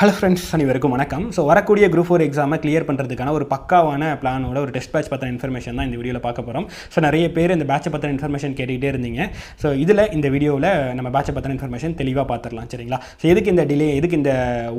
Hello friends அனைவருக்கும் வணக்கம். So வரக்கூடிய குரூப் ஃபோர் எக்ஸாமை கிளியர் பண்ணுறதுக்கான ஒரு பக்காவான பிளானோட ஒரு டெஸ்ட் பேட்ச் பற்றின இன்ஃபர்மேஷன் தான் இந்த வீடியோவில் பார்க்க போகிறோம் ஸோ நிறைய பேர் இந்த பேட்சை பற்றின இன்ஃபர்மேஷன் கேட்டுக்கிட்டே இருந்தீங்க. ஸோ இதில் இந்த வீடியோவில் நம்ம பேட்சை பற்றின இன்ஃபர்மேஷன் தெளிவாக பார்த்துடலாம் சரிங்களா? ஸோ எதுக்கு இந்த டிலே எதுக்கு இந்த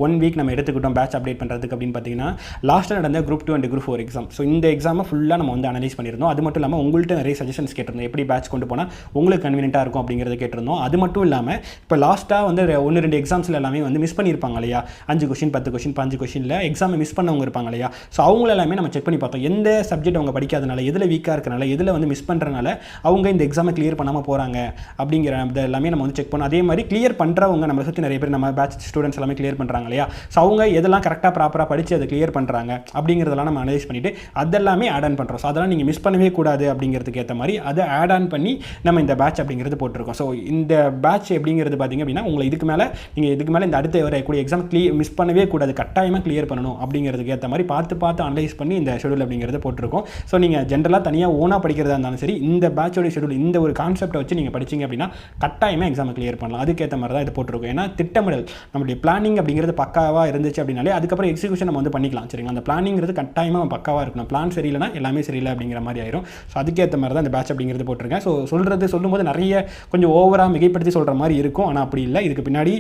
ஒன் வீக் நம்ம எடுத்துக்கிட்டோம் பேட்ச் அப்டேட் பண்ணுறதுக்கு அப்படின்னு பார்த்தீங்கன்னா லாஸ்ட்டாக நடந்த group two and group four exam so இந்த எக்ஸாமை ஃபுல்லாக நம்ம வந்து அனலைஸ் பண்ணியிருந்தோம். அது மட்டும் இல்லாமல் உங்கள்கிட்ட நிறைய சஜஷன்ஸ் கேட்டிருந்தோம். எப்படி பேட்ச் கொண்டு போனால் உங்களுக்கு கன்வீனியன்ட்டாக இருக்கும் அப்படிங்கிறத கேட்டிருந்தோம். அது மட்டும் இல்லாமல் இப்போ லாஸ்ட்டாக வந்து ஒன்று ரெண்டு எக்ஸாம்ஸில் எல்லாமே வந்து மிஸ் பண்ணியிருப்பாங்க இல்லையா? அஞ்சு கொஷின் பத்து கொஷின் பஞ்சு கொஷினில் எக்ஸாமை மிஸ் பண்ணவங்க இருப்பாங்க இல்லையா? ஸோ அவங்கள எல்லாமே நம்ம செக் பண்ணி பார்த்தோம். எந்த சப்ஜெக்ட் அவங்க படிக்காதனால எதில் வீக்காக இருக்கனால எதில் வந்து மிஸ் பண்ணுறனால அவங்க இந்த எக்ஸாமை கிளியர் பண்ணாமல் போகிறாங்க அப்படிங்கிற இது எல்லாமே நம்ம வந்து செக் பண்ணோம். அதே மாதிரி கிளியர் பண்ணுறவங்க நம்மளை சுற்றி நிறைய பேர் நம்ம பேட்ச் ஸ்டூடெண்ட்ஸ் எல்லாமே கிளியர் பண்ணுறாங்க இல்லையா? ஸோ அவங்க எதெல்லாம் கரெக்டாக ப்ராப்பராக படித்து அதை கிளியர் பண்ணுறாங்க அப்படிங்கிறதெல்லாம் நம்ம அனலைஸ் பண்ணிவிட்டு அதெல்லாமே ஆட் ஆன் பண்ணுறோம் ஸோ அதெல்லாம் நீங்கள் மிஸ் பண்ணவே கூடாது அப்படிங்கிறதுக்கு ஏற்ற மாதிரி அதை ஆட் ஆன் பண்ணி நம்ம இந்த பேட்ச் அப்படிங்கிறது போட்டிருக்கோம். ஸோ இந்த பேட்ச் எப்படிங்கிறது பார்த்தீங்க அப்படின்னா உங்களை இதுக்கு மேலே நீங்கள் இதுக்கு மேலே இந்த அடுத்த வரக்கூடிய எக்ஸாம் கிளியர் மிஸ் பண்ணவே கூடாது. கட்டாயமாக கிளியர் பண்ணணும் அப்படிங்கிறதுக்கு ஏற்ற மாதிரி பார்த்து பார்த்து அனலைஸ் பண்ணி இந்த ஷெடியூல் அப்படிங்கிறத போட்டிருக்கோம். ஸோ நீங்கள் ஜென்ரலாக தனியாக ஓனாக படிக்கிறதா இருந்தாலும் சரி இந்த பேட்சோட ஷெடியூல் இந்த ஒரு கான்செப்டை வச்சு நீங்கள் படிச்சீங்க அப்படின்னா கட்டாயமாக எக்ஸாமை கிளியர் பண்ணலாம். அதுக்கேற்ற மாதிரி தான் இது போட்டிருக்கோம். ஏன்னா திட்டமிடல் நம்மளுடைய பிளானிங் அப்படிங்கிறது பக்காவாக இருந்துச்சு அப்படின்னாலே அதுக்கப்புறம் எக்ஸிகூஷன் நம்ம வந்து பண்ணிக்கலாம். சரிங்களா? அந்த பிளானிங்கிறது கட்டாயமாக பக்காவாக இருக்கணும். பிளான் சரியில்லைனா எல்லாமே சரியில்லை அப்படிங்கிற மாதிரி ஆயிரும். ஸோ அதுக்கேற்ற மாதிரி தான் இந்த பேட்ச் அப்படிங்கிறது போட்டிருக்கேன். ஸோ சொல்கிறது சொல்லும்போது நிறைய கொஞ்சம் ஓவராக மிகைப்படுத்தி சொல்கிற மாதிரி இருக்கும். ஆனால் அப்படி இல்லை. இதுக்கு பின்னாடி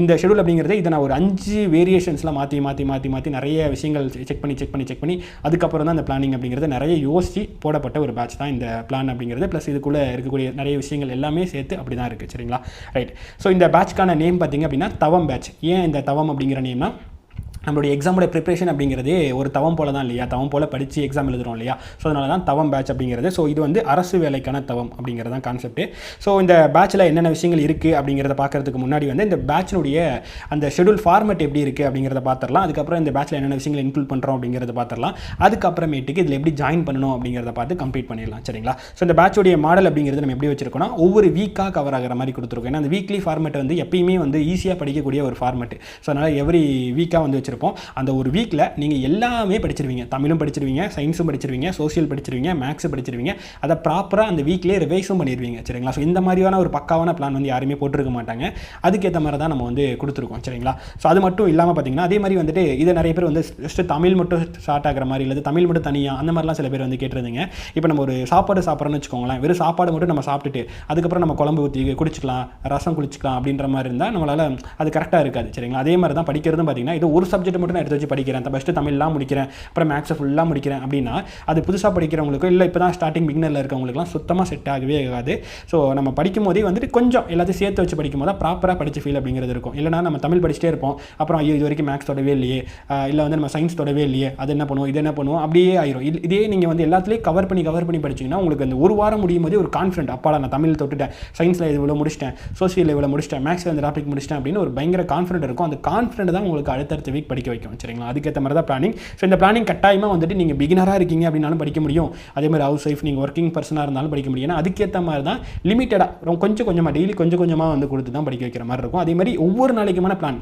இந்த ஷெடியூல் அப்படிங்கிறது இதை நான் ஒரு அஞ்சு வேரியேஷன்ஸ்லாம் மாற்றி மாற்றி மாற்றி மாற்றி நிறைய விஷயங்கள் செக் பண்ணி செக் பண்ணி செக் பண்ணி அதுக்கப்புறம் தான் அந்த பிளானிங் அப்படிங்கிறது நிறைய யோசித்து போடப்பட்ட ஒரு பேட்ச் தான் இந்த பிளான் அப்படிங்கிறது. ப்ளஸ் இதுக்குள்ளே இருக்கக்கூடிய நிறைய விஷயங்கள் எல்லாமே சேர்த்து அப்படி தான் இருக்குது சரிங்களா? ரைட் ஸோ இந்த பேட்ச்க்கான நேம் பார்த்தீங்க அப்படின்னா தவம் பேட்ச் ஏன் இந்த தவம் அப்படிங்கிற நேம்னா நம்மளுடைய எக்ஸாமோட ப்ரிப்பரேஷன் அப்படிங்கிறது ஒரு தவம் போல தான் இல்லையா? தவம் போல படித்து எக்ஸாம் எழுதுறோம் இல்லையா? ஸோ அதனால தான் தவம் பேட்ச் அப்படிங்கிறது. ஸோ இது வந்து அரசு வேலைக்கான தவம் அப்படிங்கிறது தான் கான்செப்ட் ஸோ இந்த பேட்சில் என்னென்ன விஷயங்கள் இருக்குது அப்படிங்கிறத பார்க்கறதுக்கு முன்னாடி வந்து இந்த பேட்சினுடைய அந்த ஷெடியூல் ஃபார்மேட் எப்படி இருக்குது அப்படிங்கிறத பார்த்துடலாம். அதுக்கப்புறம் இந்த பேட்சில் என்னென்ன விஷயங்கள் இன்க்ளூட் பண்ணுறோம் அப்படிங்கிறத பார்த்துடலாம். அதுக்கப்புறமேட்டுக்கு இதில் எப்படி ஜாயின் பண்ணணும் அப்படிங்கிறத பார்த்து கம்ப்ளீட் பண்ணிடலாம். சரிங்களா? ஸோ இந்த பேட்சுடைய மாடல் அப்படிங்கிறது நம்ம எப்படி வச்சிருக்கோம்னா ஒவ்வொரு வீக்காக கவர் ஆகிற மாதிரி கொடுத்துருக்கோம். ஏன்னா அந்த வீக்லி ஃபார்மேட் வந்து எப்பயுமே வந்து ஈஸியாக படிக்கக்கூடிய ஒரு ஃபார்மேட் ஸோ அதனால் எவ்ரி வீக்காக வந்து வச்சிருக்கோம். படிச்சிருப்போம் அந்த ஒரு வீக்கில் நீங்கள் எல்லாமே படிச்சிருவீங்க. தமிழும் படிச்சிருவீங்க சயின்ஸும் படிச்சிருவீங்க சோசியல் படிச்சிருவீங்க மேக்ஸும் படிச்சிருவீங்க. அதை ப்ராப்பராக அந்த வீக்லேயே ரிவைஸும் பண்ணிடுவீங்க சரிங்களா? ஸோ இந்த மாதிரியான ஒரு பக்காவான பிளான் வந்து யாருமே போட்டிருக்க மாட்டாங்க. அதுக்கேற்ற மாதிரி தான் நம்ம வந்து கொடுத்துருக்கோம். சரிங்களா? ஸோ அது மட்டும் இல்லாமல் பார்த்தீங்கன்னா அதே மாதிரி வந்துட்டு இதை நிறைய பேர் வந்து ஜஸ்ட் தமிழ் மட்டும் ஸ்டார்ட் ஆகிற மாதிரி இல்லை தமிழ் மட்டும் தனியாக அந்த மாதிரிலாம் சில பேர் வந்து கேட்டிருந்தீங்க. இப்போ நம்ம ஒரு சாப்பாடு சாப்பிட்றோன்னு வச்சுக்கோங்களேன் வெறும் சாப்பாடு மட்டும் நம்ம சாப்பிட்டுட்டு அதுக்கப்புறம் நம்ம குழம்பு ஊற்றி குடிச்சிக்கலாம் ரசம் குடிச்சிக்கலாம் அப்படின்ற மாதிரி இருந்தால் நம்மளால் அது கரெக்டாக இருக்காது. சரிங்களா? அதே மாதிரி தான் படிக்கிறதும் பார்த்தீங்கன்னா இது ஒரு சப்ஜெக்ட் மட்டும் நான் எடுத்து வச்சு படிக்கிறேன். ஃபஸ்ட்டு தமிழ்லாம் முடிக்கிறேன். அப்புறம் மேக்ஸை ஃபுல்லாக முடிக்கிறேன். அப்படின்னா அது புதுசாக படிக்கிறவங்களுக்கும் இல்லை இப்போ தான் ஸ்டார்டிங் பிகினரில் இருக்கவங்களுக்குலாம் சுத்தமாக செட் ஆகவே ஆகாது. ஸோ நம்ம படிக்கும் போதே வந்துட்டு கொஞ்சம் எல்லாத்தையும் சேர்த்து வச்சு படிக்கும் போது ப்ராப்பராக படித்த ஃபீல் அப்படிங்கிறது இருக்கும். இல்லைனா நம்ம தமிழ் படிச்சுட்டே இருப்போம். அப்புறம் ஐயோ இது வரைக்கும் மேக்ஸ் தொடவே இல்லையே. இல்லை வந்து நம்ம சயின்ஸ் தொடவே இல்லையே. அது என்ன பண்ணுவோம் இது என்ன பண்ணுவோம் அப்படியே ஆயிரும். இதே நீங்கள் வந்து எல்லாத்துலேயும் கவர் பண்ணி கவர் பண்ணி படிச்சீங்கன்னா உங்களுக்கு அந்த ஒரு வாரம் முடியும் போதே ஒரு கான்ஃபிடென்ட் அப்பாடா நான் தமிழ் தொட்டுட்டேன். சயின்ஸில் இது இவ்வளோ முடிச்சிட்டேன். சோசியலில் இவ்வளோ முடிச்சிட்டேன். மேக்ஸில் இந்த டாபிக் முடிச்சிட்டேன் அப்படின்னு ஒரு பயங்கர கான்ஃபிடென்ட் இருக்கும். அந்த கான்ஃபிடென்ட் தான் உங்களுக்கு அடுத்தடுத்த வீக் படிக்க வைக்கும் சரிங்களா? அதுக்கேற்ற மாதிரி தான் பிளானிங் ஸோ இந்த பிளானிங் கட்டாயமாக வந்துட்டு நீங்கள் பிகினராக இருக்கீங்க அப்படின்னாலும் படிக்க முடியும். அதே மாதிரி ஹவுஸ் ஒய்ஃப் நீங்கள் ஒர்க்கிங் பர்சனாக இருந்தாலும் படிக்க முடியும். ஏன்னா அதுக்கேற்ற மாதிரி தான் லிமிட்டடாக கொஞ்சம் கொஞ்சமாக டெய்லி கொஞ்சம் கொஞ்சமாக வந்து கொடுத்து தான் படிக்க வைக்கிற மாதிரி இருக்கும். அதே மாதிரி ஒவ்வொரு நாளைக்குமான பிளான்